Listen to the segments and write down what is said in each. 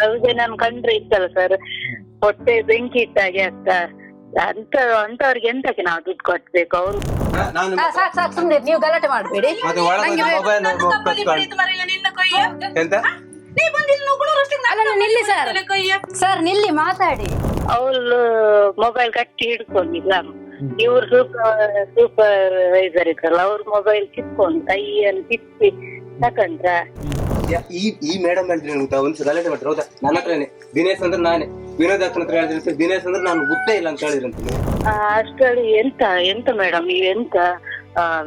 ಅವ್ರಿಗೆ ನಾನು ಕಂಡ್ರೆ ಇತ್ತಲ್ಲ ಸರ್ ಹೊಟ್ಟೆ ಬೆಂಕಿ ಇಟ್ಟಾಗೆ ಅಂತ. ಅಂತ ಅಂತವ್ರಿಗೆ ಎಂತಕ್ಕೆ ನಾವು ದುಡ್ಡು ಕೊಟ್ಬೇಕು ಅವ್ರು ನಾನು ಹಾ, ಸಾಕ್ ಸಾಕ್ ಸುಮ್ನೆ ನೀವು ಗಲಾಟೆ ಮಾಡಬೇಡಿ. ಮತ್ತೆ ಮೊಬೈಲ್ ಎಂತ? ಅಲ್ಲ ನೀವು ನಿಲ್ಲಿ ಸರ್ ಸರ್ ನಿಲ್ಲಿ ಮಾತಾಡಿ. ಅವಳು ಮೊಬೈಲ್ ಕಟ್ಟಿ ಹಿಡ್ಕೊಂಡಿಲ್ಲ ಇವ್ರು ಸೂಪರ್ ಸೂಪರ್ವೈಸರ್ ಇದ್ರಲ್ಲ ಅವ್ರ ಮೊಬೈಲ್ ಕಿತ್ಕೊಂಡು ಕೈಯಲ್ಲಿ ಕಿತ್ತಿ ತಕೊಂಡ್ರ. ಯಾ- ಈ ಈ ಮೇಡಮ್ ಹೇಳಿದ್ರೆ ಗೊತ್ತಾ ಒಂದ್ಸಲ ಗಲಾಟೆ ಮಾಡ್ತಾರೆ. ಹೌದಾ? ನನ್ನ ಹತ್ರನೇ. ದಿನೇಶ್ ಅಂದ್ರೆ ನಾನೇ. ವಿನೋದ್ ಅಕ್ಕನ ಹತ್ರ ಹೇಳಿದ್ರೆ ದಿನೇಶ್ ಅಂದ್ರೆ ನಾನು ಗೊತ್ತೇ ಇಲ್ಲ ಅಂತ ಹೇಳಿದ್ರಂತ ಅಷ್ಟೇ ಆ, ಅಷ್ಟ್ರಲ್ಲಿ ಎಂತ ಎಂತ ಮೇಡಮ್ ನೀವು ಎಂತ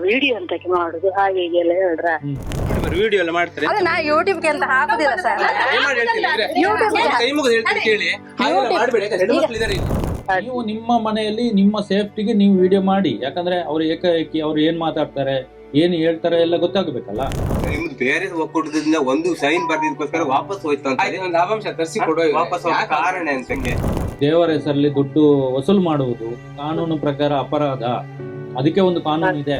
ವಿಡಿಯೋ ಅಂತ ಮಾಡುದು? ಹಾಗೆ ಹೀಗೆ ಎಲ್ಲ ಹೇಳ್ರ? ವಿಡಿಯೋ ಎಲ್ಲ ಮಾಡ್ತಾರೆ? ಅಲ್ಲ ನಾ ಯೂಟ್ಯೂಬ್ಗೆ ಅಂತ ಹಾಕುದಿಲ್ಲ ಸರ್. ದಯಮಾಡಿ ಹೇಳ್ತೀನಿ. ಇವ್ರೆ. ಯೂಟ್ಯೂಬ್ ಕೈ ಮುಗಿದು ಹೇಳ್ತೀನಿ ಕೇಳಿ. ಹಾಗೆಲ್ಲ ಮಾಡ್ಬೇಡಿ ಯಾಕಂದ್ರೆ ಹೆಣ್ಣು ಮಕ್ಳು ಇದಾರೆ ಇಲ್ಲಿ. ನೀವು ನಿಮ್ಮ ಮನೆಯಲ್ಲಿ ನಿಮ್ಮ ಸೇಫ್ಟಿಗೆ ನೀವು ವಿಡಿಯೋ ಮಾಡಿ. ಯಾಕಂದ್ರೆ ಅವ್ರು ಏಕಾಏಕಿ ಅವ್ರು ಏನ್ ಮಾತಾಡ್ತಾರೆ? ಏನ್ ಹೇಳ್ತಾರೆ ಎಲ್ಲ ಗೊತ್ತಾಗಬೇಕಲ್ಲ? ನಿಮ್ದು ಬೇರೆ ಒಕ್ಕೂಟದಿಂದ ಒಂದು ಸೈನ್ ಬರ್ದಿದ್ದಕ್ಕೋಸ್ಕರ ವಾಪಸ್ ಹೋಯ್ತು ಅಂತ ಆಯ್ತು ಒಂದು ಲಾಭಾಂಶ ತರಿಸಿ ಕೊಡೋ ವಾಪಸ್ ಹೋಗೋ ಕಾರಣ ಅನ್ಸಂಗೆ ದೇವರ ಹೆಸರಲ್ಲಿ ದುಡ್ಡು ವಸೂಲು ಮಾಡುವುದು ಕಾನೂನು ಪ್ರಕಾರ ಅಪರಾಧ. ಅದಕ್ಕೆ ಒಂದು ಕಾನೂನು ಇದೆ.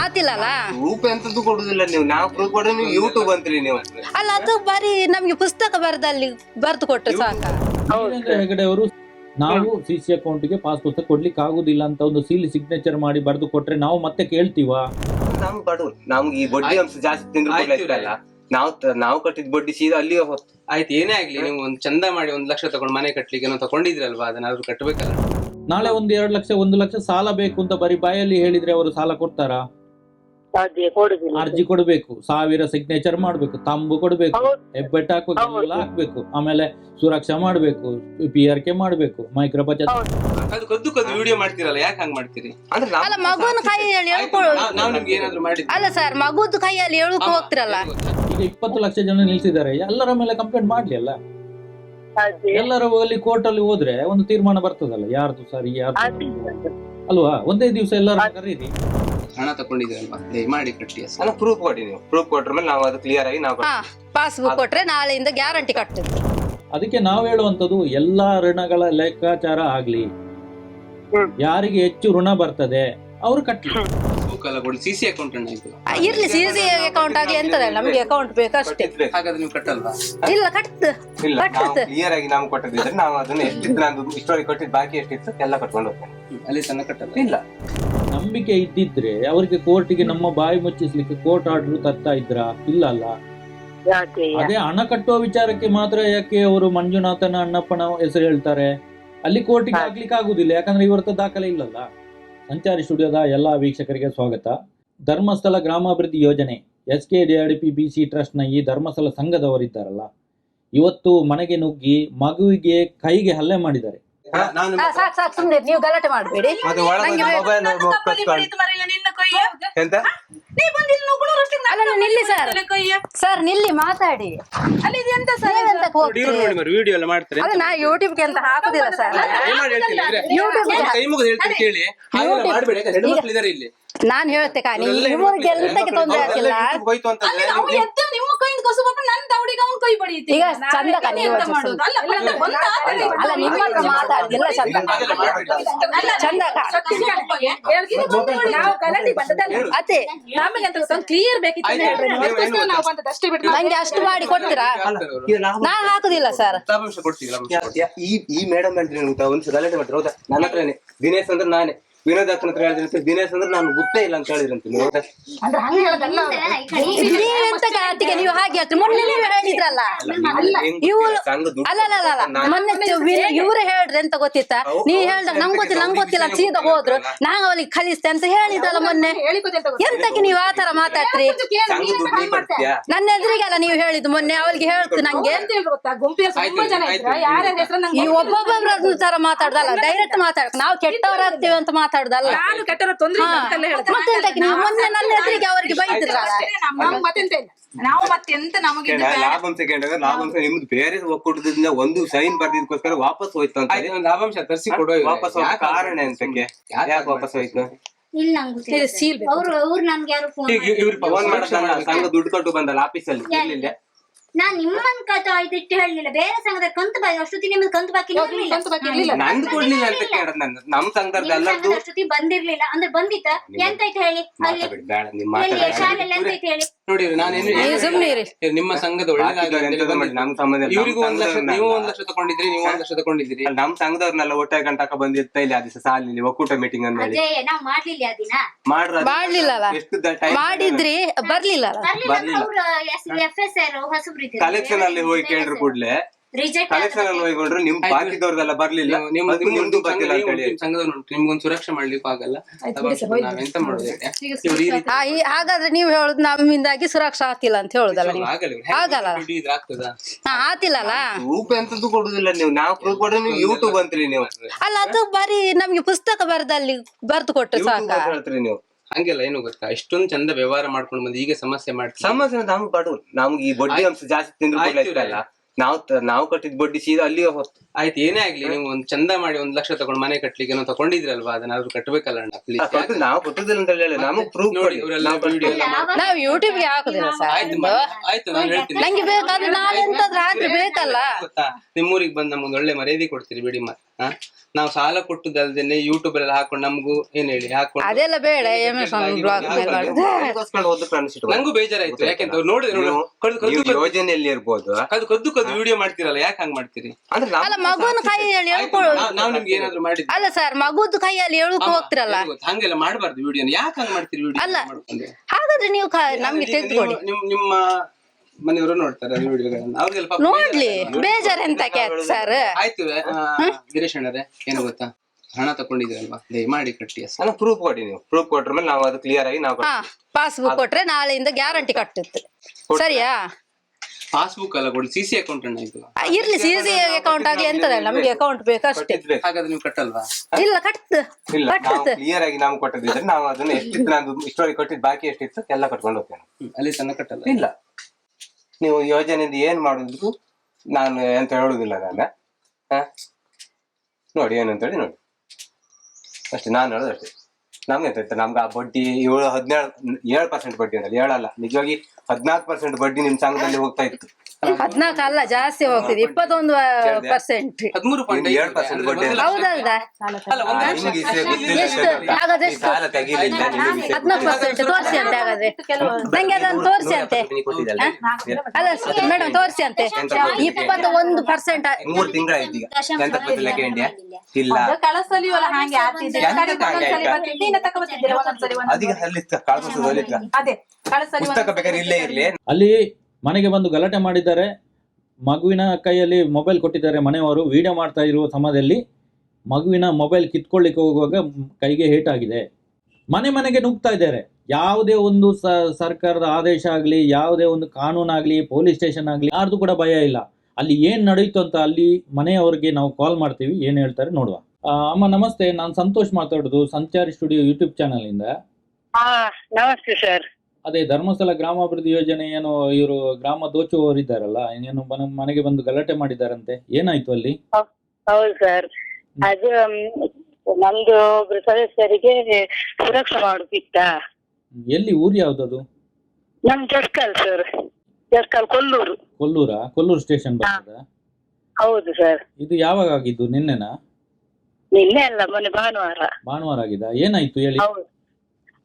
ಆತಿಲ್ಲಲ್ಲ ರೂಪ ಎಂತದ್ದು ಕೊಡುದಿಲ್ಲ ನೀವು. ನಾವು ಪ್ರೂಫ್ ಕೊಡ್ರೆ ನೀವು ಯೂಟ್ಯೂಬ್ ಅಂತೀರಿ ನೀವು. ಅಲ್ಲ ಅದು ಬರೀ ನಮ್ಗೆ ಪುಸ್ತಕ ಬರೆದಲ್ಲಿ ಬರ್ದು ಕೊಟ್ರೆ ಸಾಕ. ವೀರೇಂದ್ರ ಹೆಗಡೆ ಅವರು ನಾವು ಸಿ ಸಿ ಅಕೌಂಟ್ಗೆ ಪಾಸ್ ಪುಸ್ತಕ ಕೊಡ್ಲಿಕ್ಕೆ ಆಗುದಿಲ್ಲ ಅಂತ ಒಂದು ಸೀಲ್ ಸಿಗ್ನೇಚರ್ ಮಾಡಿ ಬರೆದು ಕೊಟ್ರೆ ನಾವು ಮತ್ತೆ ಕೇಳ್ತೀವಾ? ನಮ್ಗೆ ಬಡವ್ರು. ನಮ್ಗೆ ಈ ಬಡ್ಡಿ ಅಂಶ ಜಾಸ್ತಿ ತಿಂದ್ರಲ್ಲ ನಾವು ನಾವು ಕಟ್ಟಿದ ಬಡ್ಡಿ ಸೀದಾ ಅಲ್ಲಿಗೆ ಹೋಗ್ತು ಆಯ್ತು ಏನೇ ಆಗ್ಲಿ ನೀವು ಒಂದು ಚಂದ ಮಾಡಿ ಒಂದ್ ಲಕ್ಷ ತಗೊಂಡು ಮನೆ ಕಟ್ಲಿಕ್ಕೆ ಏನೋ ತಗೊಂಡಿದ್ರಲ್ವಾ? ಅದನ್ನಾದ್ರೂ ಕಟ್ಟಬೇಕಲ್ಲ ನಾಳೆ ಒಂದ್ ಎರಡು ಲಕ್ಷ ಒಂದು ಲಕ್ಷ ಸಾಲ ಬೇಕು ಅಂತ ಬರೀ ಬಾಯಲ್ಲಿ ಹೇಳಿದ್ರೆ ಅವರು ಸಾಲ ಕೊಡ್ತಾರಾ? ಅರ್ಜಿ ಕೊಡಬೇಕು ಸಾವಿರ ಸಿಗ್ನೇಚರ್ ಮಾಡ್ಬೇಕು ತಂಬು ಕೊಡಬೇಕು. ಹೆಬ್ಬೆಟ್ಟು ಹಾಕ್ಬೇಕು. ಎಲ್ಲ ಹಾಕ್ಬೇಕು ಆಮೇಲೆ ಸುರಕ್ಷಾ ಮಾಡ್ಬೇಕು ಪಿ ಆರ್ ಕೆ ಮಾಡ್ಬೇಕು ಮೈಕ್ರೋ ಬಜೆಟ್ ಅದು ಕದ್ದು ಕದ್ದು ವಿಡಿಯೋ ಮಾಡ್ತೀರಲ್ಲ ಯಾಕೆ ಹಂಗ್ ಮಾಡ್ತೀರಿ? ಅಂದ್ರೆ ನಾವು ಅಲ್ಲ ಮಗುನ ಕೈಯಲ್ಲಿ ಆಯ್ತು, ಎಳ್ಕೊಳ್ಳೋದು ನಾವ್- ನಾವ್ ನಿಮ್ಗೆ ಏನಾದ್ರು ಮಾಡಿದ್ವಿ ಅಲ್ಲ ಸರ್ ಮಗುದು ಕೈಯಲ್ಲಿ ಎಳ್ಕೊ ಹೋಗ್ತಿರಲ್ಲ. ಈಗ ಇಪ್ಪತ್ತು ಲಕ್ಷ ಜನ ನಿಲ್ಸಿದ್ದಾರೆ ಎಲ್ಲರ ಮೇಲೆ ಕಂಪ್ಲೇಂಟ್ ಮಾಡ್ಲಿ ಅಲ್ಲ? ಎಲ್ಲರ ಎಲ್ಲರೂ ಅಲ್ಲಿ ಕೋರ್ಟ್ ಅಲ್ಲಿ ಹೋದ್ರೆ ಒಂದು ತೀರ್ಮಾನ ಬರ್ತದಲ್ಲ ಯಾರ್ದು ಸರಿ ಯಾರ್ದು? ಅಲ್ವಾ? ಒಂದೇ ದಿವಸ ಎಲ್ಲರೂ ಕರೀರಿ. ಹಣ ತಗೊಂಡಿದ್ರಲ್ವಾ ಮಾಡಿ ಕಟ್ಟಿ ಅಷ್ಟೇ. ಪ್ರೂಫ್ ಕೊಡಿ ನೀವು. ಪ್ರೂಫ್ ಕೊಟ್ರ ಮೇಲೆ ನಾವು ಅದು ಕ್ಲಿಯರ್ ಆಗಿ ನಾವು ಹಾ ಪಾಸ್ಬುಕ್ ಕೊಟ್ರೆ ನಾಳೆಯಿಂದ ಗ್ಯಾರಂಟಿ ಕಟ್ಟುದು ಅದಕ್ಕೆ ನಾವು ಹೇಳುವಂತದ್ದು ಎಲ್ಲಾ ಋಣಗಳ ಲೆಕ್ಕಾಚಾರ ಆಗ್ಲಿ. ಯಾರಿಗೆ ಹೆಚ್ಚು ಋಣ ಬರ್ತದೆ ಅವರು ಕಟ್ಲಿ. Facebook ಎಲ್ಲ ಕೊಡಿ ಸಿಸಿ ಅಕೌಂಟ್ ಆಯ್ತು ಆ, ಇರ್ಲಿ ಸಿ ಸಿ ಅಕೌಂಟ್ ಆಗ್ಲಿ ಎಂತದ ನಮ್ಗೆ ಅಕೌಂಟ್ ಬೇಕಷ್ಟೇ ಕೊಟ್ಟಿದ್ಬೇಕು. ಹಾಗಾದ್ರೆ ನೀವು ಕಟ್ಟಲ್ವಾ? ಇಲ್ಲ ಕಟ್ತು ಇಲ್ಲ ನಾವು ಕಟ್ಟುತ್ತೆ. ಕ್ಲಿಯರ್ ಆಗಿ ನಾವು ಕೊಟ್ಟಿದ್ರೆ ನಾವು ಅದನ್ನ ಎಷ್ಟಿತ್ತು ನಾನು ಇಷ್ಟೊಳಗೆ ಕೊಟ್ಟಿದ್ದು ಬಾಕಿ ಎಷ್ಟಿತ್ತು ಎಲ್ಲ ಕಟ್ಕೊಂಡು ಹೋಗ್ತೇನೆ. ಅಲ್ಲಿ ತನಕ ಕಟ್ಟಲ್ಲ. ಇಲ್ಲ. ನಂಬಿಕೆ ಇದ್ದಿದ್ರೆ ಅವರಿಗೆ ಕೋರ್ಟಿಗೆ ನಮ್ಮ ಬಾಯಿ ಮುಚ್ಚಿಸ್ಲಿಕ್ಕೆ ಕೋರ್ಟ್ ಆರ್ಡರ್ ತರ್ತಾ ಇದ್ರ? ಇಲ್ಲ ಅಲ್ಲ? ಅದೇ ಹಣ ಕಟ್ಟುವ ವಿಚಾರಕ್ಕೆ ಮಾತ್ರ ಯಾಕೆ ಅವರು ಮಂಜುನಾಥನ ಅಣ್ಣಪ್ಪನ ಹೆಸರು ಹೇಳ್ತಾರೆ? ಅಲ್ಲಿ ಕೋರ್ಟಿಗೆ ಆಗ್ಲಿಕ್ಕೆ ಆಗುದಿಲ್ಲ ಯಾಕಂದ್ರೆ ಇವರತ್ತ ದಾಖಲೆ ಇಲ್ಲಲ್ಲ? ಸಂಚಾರಿ ಸ್ಟುಡಿಯೋದ ಎಲ್ಲಾ ವೀಕ್ಷಕರಿಗೆ ಸ್ವಾಗತ. ಧರ್ಮಸ್ಥಳ ಗ್ರಾಮಾಭಿವೃದ್ಧಿ ಯೋಜನೆ S K D R D P B C ಟ್ರಸ್ಟ್ನ ಈ ಧರ್ಮಸ್ಥಳ ಸಂಘದವರಿದ್ದಾರಲ್ಲ. ಇವತ್ತು ಮನೆಗೆ ನುಗ್ಗಿ ಮಗುವಿಗೆ ಕೈಗೆ ಹಲ್ಲೆ ಮಾಡಿದ್ದಾರೆ. ನಾನು ಹಾ, ಸಾಕ್ ಸಾಕ್ ಸುಮ್ನೆ ನೀವು ಗಲಾಟೆ ಮಾಡಬೇಡಿ. ಮತ್ತೆ ಒಳಗೆ ನಂಗೆ ಬೇಕು. ಮೊಬೈಲ್ ಎಂತ? ಅಲ್ಲ ನಿಲ್ಲಿ ಸರ್. ಸರ್ ನಿಲ್ಲಿ ಮಾತಾಡಿ. ನೀವೆಂತಕ್ಕೆ ನೋಡಿ ಇವ್ರು ಹೋಗ್ತೀರಿ? ನೋಡಿ ಮರಿ ವಿಡಿಯೋ ಎಲ್ಲ ಮಾಡ್ತಾರೆ. ಅಲ್ಲ ನಾ ಯೂಟ್ಯೂಬ್ಗೆ ಅಂತ ಹಾಕುದಿಲ್ಲ ಸರ್. ದಯಮಾಡಿ ಹೇಳ್ತೀನಿ ಇವ್ರೆ. YouTube ಗೆ- ಕೈ ಮುಗಿದು ಹೇಳ್ತೀನಿ ಕೇಳಿ. ಹಾಗೆಲ್ಲ YouTube- ಮಾಡ್ಬೇಡಿ ಯಾಕಂದ್ರೆ ಹೆಣ್ಣು ಇದಾರೆ ಇಲ್ಲಿ. ನಾನ್ ಹೇಳ್ತೆ ಕಾನಿ ಇವರೆಲ್ಲ ಇವ್ರಿಗೆ ಎಂತಕ್ಕೆ ತೊಂದ್ರೆ ಆಗಿಲ್ಲ ಹೋಯ್ತು ಅಂತಂದ್ರೆ ಎದ್ದು ನಿಮ್ಮ ಕೈಯಿಂದ ನನ್ನ ದೌಡಿಗೆ ಅವ್ನು ಕೈ ಬಡಿಯುತ್ತೆ. ಈಗ ಚಂದ ಮಾಡೋದು? ಅಲ್ಲ ನಿಮ್ಮ ಹತ್ರ ಮಾತಾಡ್ತಿಲ್ಲ ಚಂದ ಚಂದ ನಾವು ಗಲಾಟೆ ಬಂದದಲ್ಲ ಅದೇ ನಮಗೆ ಅಂತ ಒಂದು ಕ್ಲಿಯರ್ ಬೇಕಿತ್ತು ಅಂತ ನೀವು ಬಂದದ್ದು ಅಷ್ಟೇ ಬಿಟ್ಟು ನಂಗೆ ಅಷ್ಟು ಮಾಡಿ ಕೊಡ್ತೀರಾ. ನಾ ಹಾಕುದಿಲ್ಲ ಸರ್. ಈ ಈ ಮೇಡಮ್ ಅಂದ್ರೆ ನಿಮ್ಗೆ ಒಂದ್ಸಲ ಗಲಾಟೆ ಮಾಡ್ತಾರೆ ಹೌದಾ? ನನ್ನ ಹತ್ರನೇ. ದಿನೇಶ್ ಅಂದ್ರೆ ನಾನೇ. ವಿನೋದ್ ಅಕ್ಕನ ಹತ್ರ ಹೇಳಿದ್ರೆ ದಿನೇಶ್ ಅಂದ್ರೆ ನಾನು ಗೊತ್ತೇ ಇಲ್ಲ ಅಂತ ಹೇಳಿದ್ರಂತೆ ನೀವು. ಹೌದಾ? ಅಂದ್ರೆ ಹಂಗೆ ಹೇಳೋದಲ್ಲ ನೀವೆಂತ ಕಾತಿಗೆ ನೀವು ಹಾಗೆ ಹೇಳ್ತೀರಿ. ಮೊನ್ನೆ ನೀವು ಹೇಳಿದ್ರಲ್ಲ. ನಿಮ್ಗೆ ಇವ್ರು ಸಂಘ ದುಡ್ಡು ಅಲ್ಲ ಅಲ್ಲ ಅಲ್ಲ ನಾನು- ಮೊನ್ನೆ ಇವ್ರು ಹೇಳ್ರಿ ಅಂತ ಗೊತ್ತಿತ್ತ? ನೀ ನೀವ್ ಹೌದು, ಹೇಳ್ದಾಗ ನಂಗೆ ಗೊತ್ತಿಲ್ಲ ನಂಗೆ ಗೊತ್ತಿಲ್ಲ. ಅಂತ ಸೀದಾ ಹೋದ್ರು. ಅವಳಿಗೆ ಕಲಿಸ್ತೆ ಅಂತ ಹೇಳಿದ್ರಲ್ಲ ಮೊನ್ನೆ. ಎಂತಕ್ಕೆ ನೀವು ಆತರ ಮಾತಾಡ್ರಿ ಸಂಘ ದುಡ್ಡು ಬರ್ತೀಯಾ ನನ್ನ ಎದುರಿಗೆಲ್ಲ ನೀವು ಹೇಳಿದ್ದು ಮೊನ್ನೆ ಅವಳಿಗೆ ಹೇಳ್ತು ನಂಗೆ. ಅಂತ ಹೇಳಿ ಗೊತ್ತಾ? ಗುಂಪಿನ ತುಂಬಾ ಜನ ಇದ್ರ. ಯಾರ್ಯಾರ ಹೆಸರು ಈ ನಂಗೆ ಒಬ್ಬೊಬ್ಬರ ತರ ಮಾತಾಡ್ದಲ್ಲ ಡೈರೆಕ್ಟ್ ಮಾತಾಡ್ ನಾವು ಕೆಟ್ಟವರಾಗ್ತೇವೆ ಅಂತ ಮಾತಾಡ್ದಲ್ಲ. ನಾನು ಕೆಟ್ಟರ ತೊಂದ್ರೆ ನೀವು ಮೊನ್ನೆ ನನ್ನ ಎದುರಿಗೆ ಅವರಿಗೆ ಬೈತಿದ್ರಲ್ಲ ನಾವು ಮತ್ತೆಂತ ನಮಗೆ. ಲಾಭಾಂಶ ಕೇಳಿದ್ರೆ ಲಾಭಾಂಶ ನಿಮ್ದು ಬೇರೆ ಒಕ್ಕೂಟದಿಂದ ಒಂದು ಸೈನ್ ಬರ್ದಿದ್ಕೋಸ್ಕರ ವಾಪಸ್ ಹೋಯ್ತು ಅಂತ ಲಾಭಾಂಶ ತರಿಸಿ ಕೊಡೋ. ವಾಪಸ್ ಕಾರಣ ಅಂತಕ್ಕೆ ಯಾಕೆ ಯಾಕೆ ವಾಪಸ್ ಹೋಯ್ತು? ಇಲ್ಲ ನಂಗೆ. ಅವ್ರು ಅವ್ರು ನನ್ಗೆ ಯಾರು ಫೋನ್ ಸಂಘ ದುಡ್ಡು ಕೊಟ್ಟು ಬಂದಲ್ಲ ಆಫೀಸಲ್ಲಿ ಇರ್ಲಿಲ್ಲ ನಾನ್ ನಿಮ್ಮನ್ ಕಥ ಇದಿಟ್ಟು ಹೇಳಲಿಲ್ಲ ಬೇರೆ ಸಂಘದ ಕಂತು ಬಾಕಿ ಅಷ್ಟೊತ್ತಿ ನಿಮ್ದು ಕಂತು ಬಾಕಿ ಇರ್ಲಿಲ್ಲ. ಕಂತು ಬಾಕಿ ಇರ್ಲಿಲ್ಲ? ನಂದು ಕೊಡ್ಲಿಲ್ಲ ಅಂತ ಕೇಳದ್ ನಾನು ನಮ್ ಸಂಘದ ನಿಮ್ ಎಲ್ಲದ್ದು ಸಂಘದ ಅಷ್ಟೊತ್ತಿ ಬಂದಿರ್ಲಿಲ್ಲ. ಅಂದ್ರೆ ಬಂದಿತ್ತ? ಎಂತಾಯ್ತು ಹೇಳಿ? ಅಲ್ಲಿ ಮಾತಾಡ್ಬೇಡಿ, ಬೇಡ ಐತೆ ಎಲ್ಲಿ ಮಾತಾಡ ಶಾಲೆಯಲ್ಲಿ ಎಂತಾಯ್ತು ಹೇಳಿ? ನೋಡಿ ಸುಮ್ನೆ ಇರಿ. ನಿಮ್ಮ ಸಂಘದ ಒಳ್ಳೇದಾಗಲಿ ಅಂತ ಹೇಳಿ ಬಂದಿದ್ದು. ನಮ್ ಸಂಬಂಧ ಇಲ್ಲ. ಇವ್ರಿಗೂ ನಮ್ ಒಂದ್ ಲಕ್ಷ ಸಂಘದವ್ರನ್ನ ನೀವು ಅಲ್ಲ. ಒಂದ್ ಲಕ್ಷ ತಗೊಂಡಿದ್ರಿ ನೀವು ಒಂದ್ ಲಕ್ಷ ತಗೊಂಡಿದ್ದೀರಿ ನಮ್ ಸಂಘದವ್ರನ್ನೆಲ್ಲ ಒಟ್ಟಾಗಿ ಗಂಟಾಕ ಬಂದಿರ್ತಾ ಇಲ್ಲ ದಿವಸ ಒಕ್ಕೂಟ ಮೀಟಿಂಗ್ ಅಂತ ಹೇಳಿ. ಅದೇ ನಾವ್ ಮಾಡ್ಲಿಲ್ಲ ಆ ದಿನ. ಮಾಡ್ರ ಮಾಡ್ಲಿಲ್ಲಲ್ಲ? ಎಷ್ಟು ಟೈಮ್ ಮಾಡಿದ್ರಿ ಬರ್ಲಿಲ್ಲ ಬರ್ಲಿಲ್ಲ. ಅವ್ರು ಎಫ್ ಎಸ್ ಆರ್ ಹೊಸಬ್ರು ಕಲೆಕ್ಷನ್ ಅಲ್ಲಿ ಹೋಗಿ ಕೇಳ್ರು ಕೂಡ್ಲೆ. ರಿಜೆಕ್ಟ್ ಕಲೆಕ್ಷನ್ ಅಲ್ಲಿ ಹೋಗಿಕೊಂಡ್ರು. ನಿಮ್. ಬಾಕಿದವ್ರದೆಲ್ಲ ಬರ್ಲಿಲ್ಲ. ನಿಮ್ದು ಅಂತ ಹೇಳಿ. ಸಂಘದವ್ರು ನಿಮ್ಗೊಂದು ಸುರಕ್ಷೆ ಮಾಡ್ಲಿಕ್ಕೆ ಆಗಲ್ಲ. ನಾವೆಂತ ಮಾಡುದು ಹಾಗಾದ್ರೆ ನೀವು ಹೇಳುದು ನಮ್ಮಿಂದಾಗಿ ಸುರಕ್ಷಾ ಆಗ್ತಿಲ್ಲ ಅಂತ ಹೇಳುದಲ್ಲ ನೀವು. ಆಗಲ್ಲ ಆತಿಲ್ಲಲ್ಲ ಕೊಡುದಿಲ್ಲ ನೀವು. ನಾವು ಪ್ರೂಫ್ ಕೊಡ್ರೆ ನೀವು ಯೂಟ್ಯೂಬ್ ಅಂತ್ರಿ ನೀವು. ಅಲ್ಲ ಅದು ಬರೀ ನಮ್ಗೆ ಪುಸ್ತಕ ಬರೆದಲ್ಲಿ ಬರ್ದು ಕೊಟ್ಟು ಸಾಕು? ನೀವು. ಹಂಗೆಲ್ಲ ಏನು ಗೊತ್ತಾ? ಇಷ್ಟೊಂದು ಚಂದ ವ್ಯವಹಾರ ಮಾಡ್ಕೊಂಡು ಬಂದು ಈಗ ಸಮಸ್ಯೆ ಮಾಡಿ ಸಮಸ್ಯೆ ನಮ್ಗೆ ಬಡವ್ರು. ನಮ್ಗೆ ಈ ಬಡ್ಡಿ ಅಂಶ ಜಾಸ್ತಿ ತಿಂದ್ರೆ ಕೂಡ ಆಯ್ತು ನಾವು ತ- ನಾವು ಕಟ್ಟಿದ ಬಡ್ಡಿ ಸೀದಾ ಅಲ್ಲಿಗೆ ಹೊತ್ತು ಆಯ್ತು ಏನೇ ಆಗ್ಲಿ ನೀವು ಒಂದ್ ಚಂದ ಮಾಡಿ ಒಂದ್ ಲಕ್ಷ ತಗೊಂಡು ಮನೆ ಕಟ್ಲಿಕ್ಕೆ ಏನೋ ತಗೊಂಡಿದ್ರಲ್ವಾ? ಅದನ್ನಾದ್ರೂ ಕಟ್ಟಬೇಕಲ್ಲ ಅಣ್ಣ ಪ್ಲೀಸ್ ನಾವು ಅಂತ ಹೇಳಿ ನಮಗೆ ಪ್ರೂಫ್ ನೋಡಿ ಕೊಡಿ. ಇವರೆಲ್ಲ ವಿಡಿಯೋ ಎಲ್ಲ ಮಾಡಿ- ನಾವು ಯೂಟ್ಯೂಬ್ಗೆ ಹಾಕುದಿಲ್ಲ ಸರ್. ಆಯ್ತು ಮಾಡಿ. ಆಯ್ತು ನಾನು ಹೇಳ್ತೀನಿ. ನಂಗೆ ಬೇಕಾದ್ರೆ ನಾಳೆ ಎಂತಾದ್ರೂ ಆದ್ರೆ ಬೇಕಲ್ಲ. ಗೊತ್ತಾ? ನಿಮ್ಮೂರಿಗೆ ಬಂದ್ ನಮ್ಗೊಂದು ಒಳ್ಳೆ ಮರ್ಯಾದೆ ಕೊಡ್ತೀರಿ ಬಿಡಿ ಮ ನಾವು ಸಾಲ ಕೊಟ್ಟದಲ್ದೇನೆ ಯೂಟ್ಯೂಬ್ ಎಲ್ಲ ಹಾಕೊಂಡು ನಮಗೂ ಏನ್ ಹೇಳಿ ಹಾಕೊಂಡು ಅದೆಲ್ಲ ಬೇಡ ಎಮಿಷನ್ ಬ್ಲಾಗ್ ಮೇಲೆ ಮಾಡುದು ಅದಕ್ಕೋಸ್ಕರ ಓದಕ್ಕೆ ಅನಿಸಿಟ್ಟು ನಂಗೂ ಬೇಜಾರಾಯ್ತು ಯಾಕೆಂತ ಅವ್ರು ನೋಡಿದ್ರೆ ನೀವು ಕದ್ದು ಕದ್ದು ನೀವು ಯೋಜನೆಯಲ್ಲಿ ಇರ್ಬೋದು. ಕದ್ದು ಕದ್ದು ಕದ್ದು ವಿಡಿಯೋ ಮಾಡ್ತೀರಲ್ಲ ಯಾಕೆ ಹಂಗ್ ಮಾಡ್ತೀರಿ? ಅಂದ್ರೆ ನಾವು ಅಲ್ಲ ಮಗುನ ಕೈಯಲ್ಲಿ ಆಯ್ತು, ಎಳ್ಕೊಳ್ಳೋ ನಾವ್- ನಿಮ್ಗೆ ಏನಾದ್ರು ಮಾಡಿದ್ವಿ. ಅಲ್ಲ ಸರ್ ಮಗುದು ಕೈಯಲ್ಲಿ ಎಳ್ಕೊ ಹೋಗ್ತಿರಲ್ಲ. ಹಂಗೆಲ್ಲ ಮಾಡಬಾರ್ದು ವಿಡಿಯೋನ. ಯಾಕೆ ಹಂಗ್ ಮಾಡ್ತೀರಿ ವಿಡಿಯೋ ಅಲ್ಲ. ಹಾಗಾದ್ರೆ ನೀವು ಕ- ನಮ್ಗೆ ತೆಗೆದುಕೊಡಿ ನಿಮ್ ನಿಮ್ಮ ಮನೆಯವರು ನೋಡ್ತಾರೆ ವಿಡಿಯೋಗಳನ್ನ. ಅವ್ರಿಗೆಲ್ಲ ಪಾಪ ನೋಡ್ಲಿ. ಬೇಜಾರ್ ಎಂತಕ್ಕೆ ಆಯ್ತು ಸರ್ ಆಯ್ತು ಆ, ಗಿರೀಶ್ ಅಣ್ಣರೇ ಏನು ಗೊತ್ತಾ? ಹಣ ತಕೊಂಡಿದ್ದೀರಲ್ವಾ? ದಯಮಾಡಿ ಕಟ್ಟಿ ಅಷ್ಟೇ. ಅಲ್ಲ ಪ್ರೂಫ್ ಕೊಡಿ ನೀವು. ಪ್ರೂಫ್ ಕೊಟ್ರ ಮೇಲೆ ನಾವು ಅದು ಕ್ಲಿಯರ್ ಆಗಿ ನಾವು ಹಾ ಪಾಸ್ಬುಕ್ ಕೊಟ್ರೆ ನಾಳೆಯಿಂದ ಗ್ಯಾರಂಟಿ ಕಟ್ಟುತ್ತೆ ಸರಿಯಾ? ಪಾಸ್ಬುಕ್ ಅಲ್ಲ ಕೊಡಿ ಸಿಸಿ ಸಿ ಅಕೌಂಟ್ ಅಣ್ಣ ಇದು. ಇರ್ಲಿ ಸಿ ಸಿ ಅಕೌಂಟ್ ಆಗ್ಲಿ ಎಂತದಲ್ಲ ನಮ್ಗೆ ಅಕೌಂಟ್ ಬೇಕಷ್ಟೇ ಹಾಗಾದ್ರೆ ನೀವು ಕಟ್ಟಲ್ವಾ? ಇಲ್ಲ ಕಟ್ತು ಇಲ್ಲ ನಾವು ಕ್ಲಿಯರ್ ಆಗಿ ನಾವು ಕೊಟ್ಟದಿದ್ರೆ ನಾವು ಅದನ್ನ ಎಷ್ಟಿತ್ತು ನಾನು ಇಷ್ಟೊಳಗೆ ಕೊಟ್ಟಿದ್ದು ಬಾಕಿ ಎಷ್ಟಿತ್ತು ಎಲ್ಲ ಕಟ್ಕೊಂಡು ಹೋಗ್ತೇನೆ. ಅಲ್ಲಿ ತನಕ ಕಟ್ಟಲ್ಲ ಇಲ್ಲ. ನೀವು ಯೋಜನೆಯಿಂದ ಏನ್ ಮಾಡಿದ್ರು ನಾನು ಎಂತ ಹೇಳುದಿಲ್ಲ ನಾನು. ಹ? ನೋಡಿ ಏನು ಅಂತೇಳಿ ನೋಡಿ. ಅಷ್ಟೇ ನಾನು ಹೇಳೋದು ಅಷ್ಟೇ ನಮ್ಗೆ ಇರ್ತೈತೆ ನಮ್ಗೆ ಆ ಬಡ್ಡಿ ಏಳು ಹದಿನೇಳು ಏಳು ಪರ್ಸೆಂಟ್ ಬಡ್ಡಿ ಅಂದ್ರೆ ಏಳಲ್ಲ. ನಿಜವಾಗಿ ಹದಿನಾಲ್ಕು ಪರ್ಸೆಂಟ್ ಬಡ್ಡಿ ನಿಮ್ ಸಂಘದಲ್ಲಿ ಹೋಗ್ತಾ ಇತ್ತು. ಹದ್ನಾಲ್ಕು ಅಲ್ಲ ಜಾಸ್ತಿ ಹೋಗ್ತಿದೆ. ಇಪ್ಪತ್ತೊಂದು ಪರ್ಸೆಂಟ್ ಹದಿಮೂರು ಪಾಯಿಂಟ್ ಏಳು ಪರ್ಸೆಂಟ್ ಬಡ್ಡಿ ಅಲ್ಲ. ಹೌದಲ್ದಾ? ಅಲ್ಲ ಒಂದು ಆ, ಲಕ್ಷ ವಿಷಯ ಗೊತ್ತಿಲ್ಲ ಎಷ್ಟು? ಹಾಗಾದ್ರೆ ಈ ಎಷ್ಟು? ಸಾಲ ತೆಗೀಲಿಲ್ಲ ನಿಮ್ಗೆ ವಿಷಯ ಹದ್ನಾಲ್ಕು ಪರ್ಸೆಂಟ್ ತೋರಿಸಿ ಅಂತೆ ಹಾಗಾದ್ರೆ. ನಂಗೆ ಅದನ್ನು ತೋರಿಸಿ ಅಂತೆ. ನೀವು ಕೊಟ್ಟಿದ್ದಲ್ಲ? ಅಲ್ಲ ಮೇಡಮ್ ತೋರಿಸಿ ಅಂತೆ. ಇಪ್ಪತ್ತ ಒಂದು ಪರ್ಸೆಂಟ್ ಮೂರು ತಿಂಗಳಾಯ್ತು ಈಗ. ಎಂತ ಗೊತ್ತಿಲ್ಲ ಕೇಂದ್ಯ? ಇಲ್ಲ. ಕಳಸಲಿ ಹಾಗೆ ಆಗ್ತಿದೆ ಬೇಕಾದ್ರೆ ಇಲ್ಲೇ ಇರ್ಲಿ. ಅಲ್ಲಿ ಮನೆಗೆ ಬಂದು ಗಲಾಟೆ ಮಾಡಿದ್ದಾರೆ. ಮಗುವಿನ ಕೈಯಲ್ಲಿ ಮೊಬೈಲ್ ಕೊಟ್ಟಿದ್ದಾರೆ ಮನೆಯವರು. ವಿಡಿಯೋ ಮಾಡ್ತಾ ಇರುವ ಸಮಯದಲ್ಲಿ ಮಗುವಿನ ಮೊಬೈಲ್ ಕಿತ್ಕೊಳ್ಳಿಕ್ಕೆ ಹೋಗುವಾಗ ಕೈಗೆ ಕೈಗೆ ಆಗಿದೆ. ಮನೆ ಮನೆಗೆ ನುಗ್ತಾ ಇದ್ದಾರೆ. ಯಾವುದೇ ಒಂದು ಸ ಸರ್ಕಾರದ ಆದೇಶ ಆಗಲಿ ಯಾವುದೇ ಒಂದು ಕಾನೂನಾಗಲಿ ಪೊಲೀಸ್ ಸ್ಟೇಷನ್ ಆಗಲಿ ಯಾರ್ದು ಕೂಡ ಭಯ ಇಲ್ಲ. ಅಲ್ಲಿ ಏನು ನಡೆಯಿತು ಅಂತ ಅಲ್ಲಿ ಮನೆಯವರಿಗೆ ನಾವು ಕಾಲ್ ಮಾಡ್ತೀವಿ. ಏನು ಹೇಳ್ತಾರೆ ನೋಡುವ. ಅಮ್ಮ ನಮಸ್ತೆ ನಾನು ಸಂತೋಷ್ ಮಾತಾಡೋದು ಸಂಚಾರಿ ಸ್ಟುಡಿಯೋ ಯೂಟ್ಯೂಬ್ ಚಾನಲಿಂದ. ಹಾ ನಮಸ್ತೆ ಸರ್. ಅದೇ ಧರ್ಮಸ್ಥಳ ಗ್ರಾಮಾಭಿವೃದ್ಧಿ ಯೋಜನೆ ಏನು ಇವರು ಗ್ರಾಮ ದೋಚುವವರು ಇದ್ದಾರಲ್ಲ ಏನು ಮನ- ಮನೆಗೆ ಬಂದು ಗಲಾಟೆ ಮಾಡಿದಾರಂತೆ ಏನಾಯ್ತು ಅಲ್ಲಿ? ಹೌದು ಸರ್. ಅದು ಮ್, ನಮ್ದು ಒಬ್ರು ಸದಸ್ಯರಿಗೆ ಸುರಕ್ಷಾ ಮಾಡುತ್ತಿತ್ತ ಎಲ್ಲಿ ಊರು ಯಾವ್ದದು? ನಮ್ ಜಸ್ಕಲ್ ಸರ್. ಜಸ್ಕಲ್ ಕೊಲ್ಲೂರು. ಕೊಲ್ಲೂರಾ? ಕೊಲ್ಲೂರು ಸ್ಟೇಷನ್ ಬರ್ತದ? ಹೌದು ಸರ್. ಇದು ಯಾವಾಗ ಆಗಿದ್ದು ನಿನ್ನೆನಾ? ನಿನ್ನೆ ಅಲ್ಲ ಮೊನ್ನೆ ಭಾನುವಾರ. ಭಾನುವಾರ ಆಗಿದ ಏನಾಯ್ತು ಹೇಳಿ? ಹೌದು.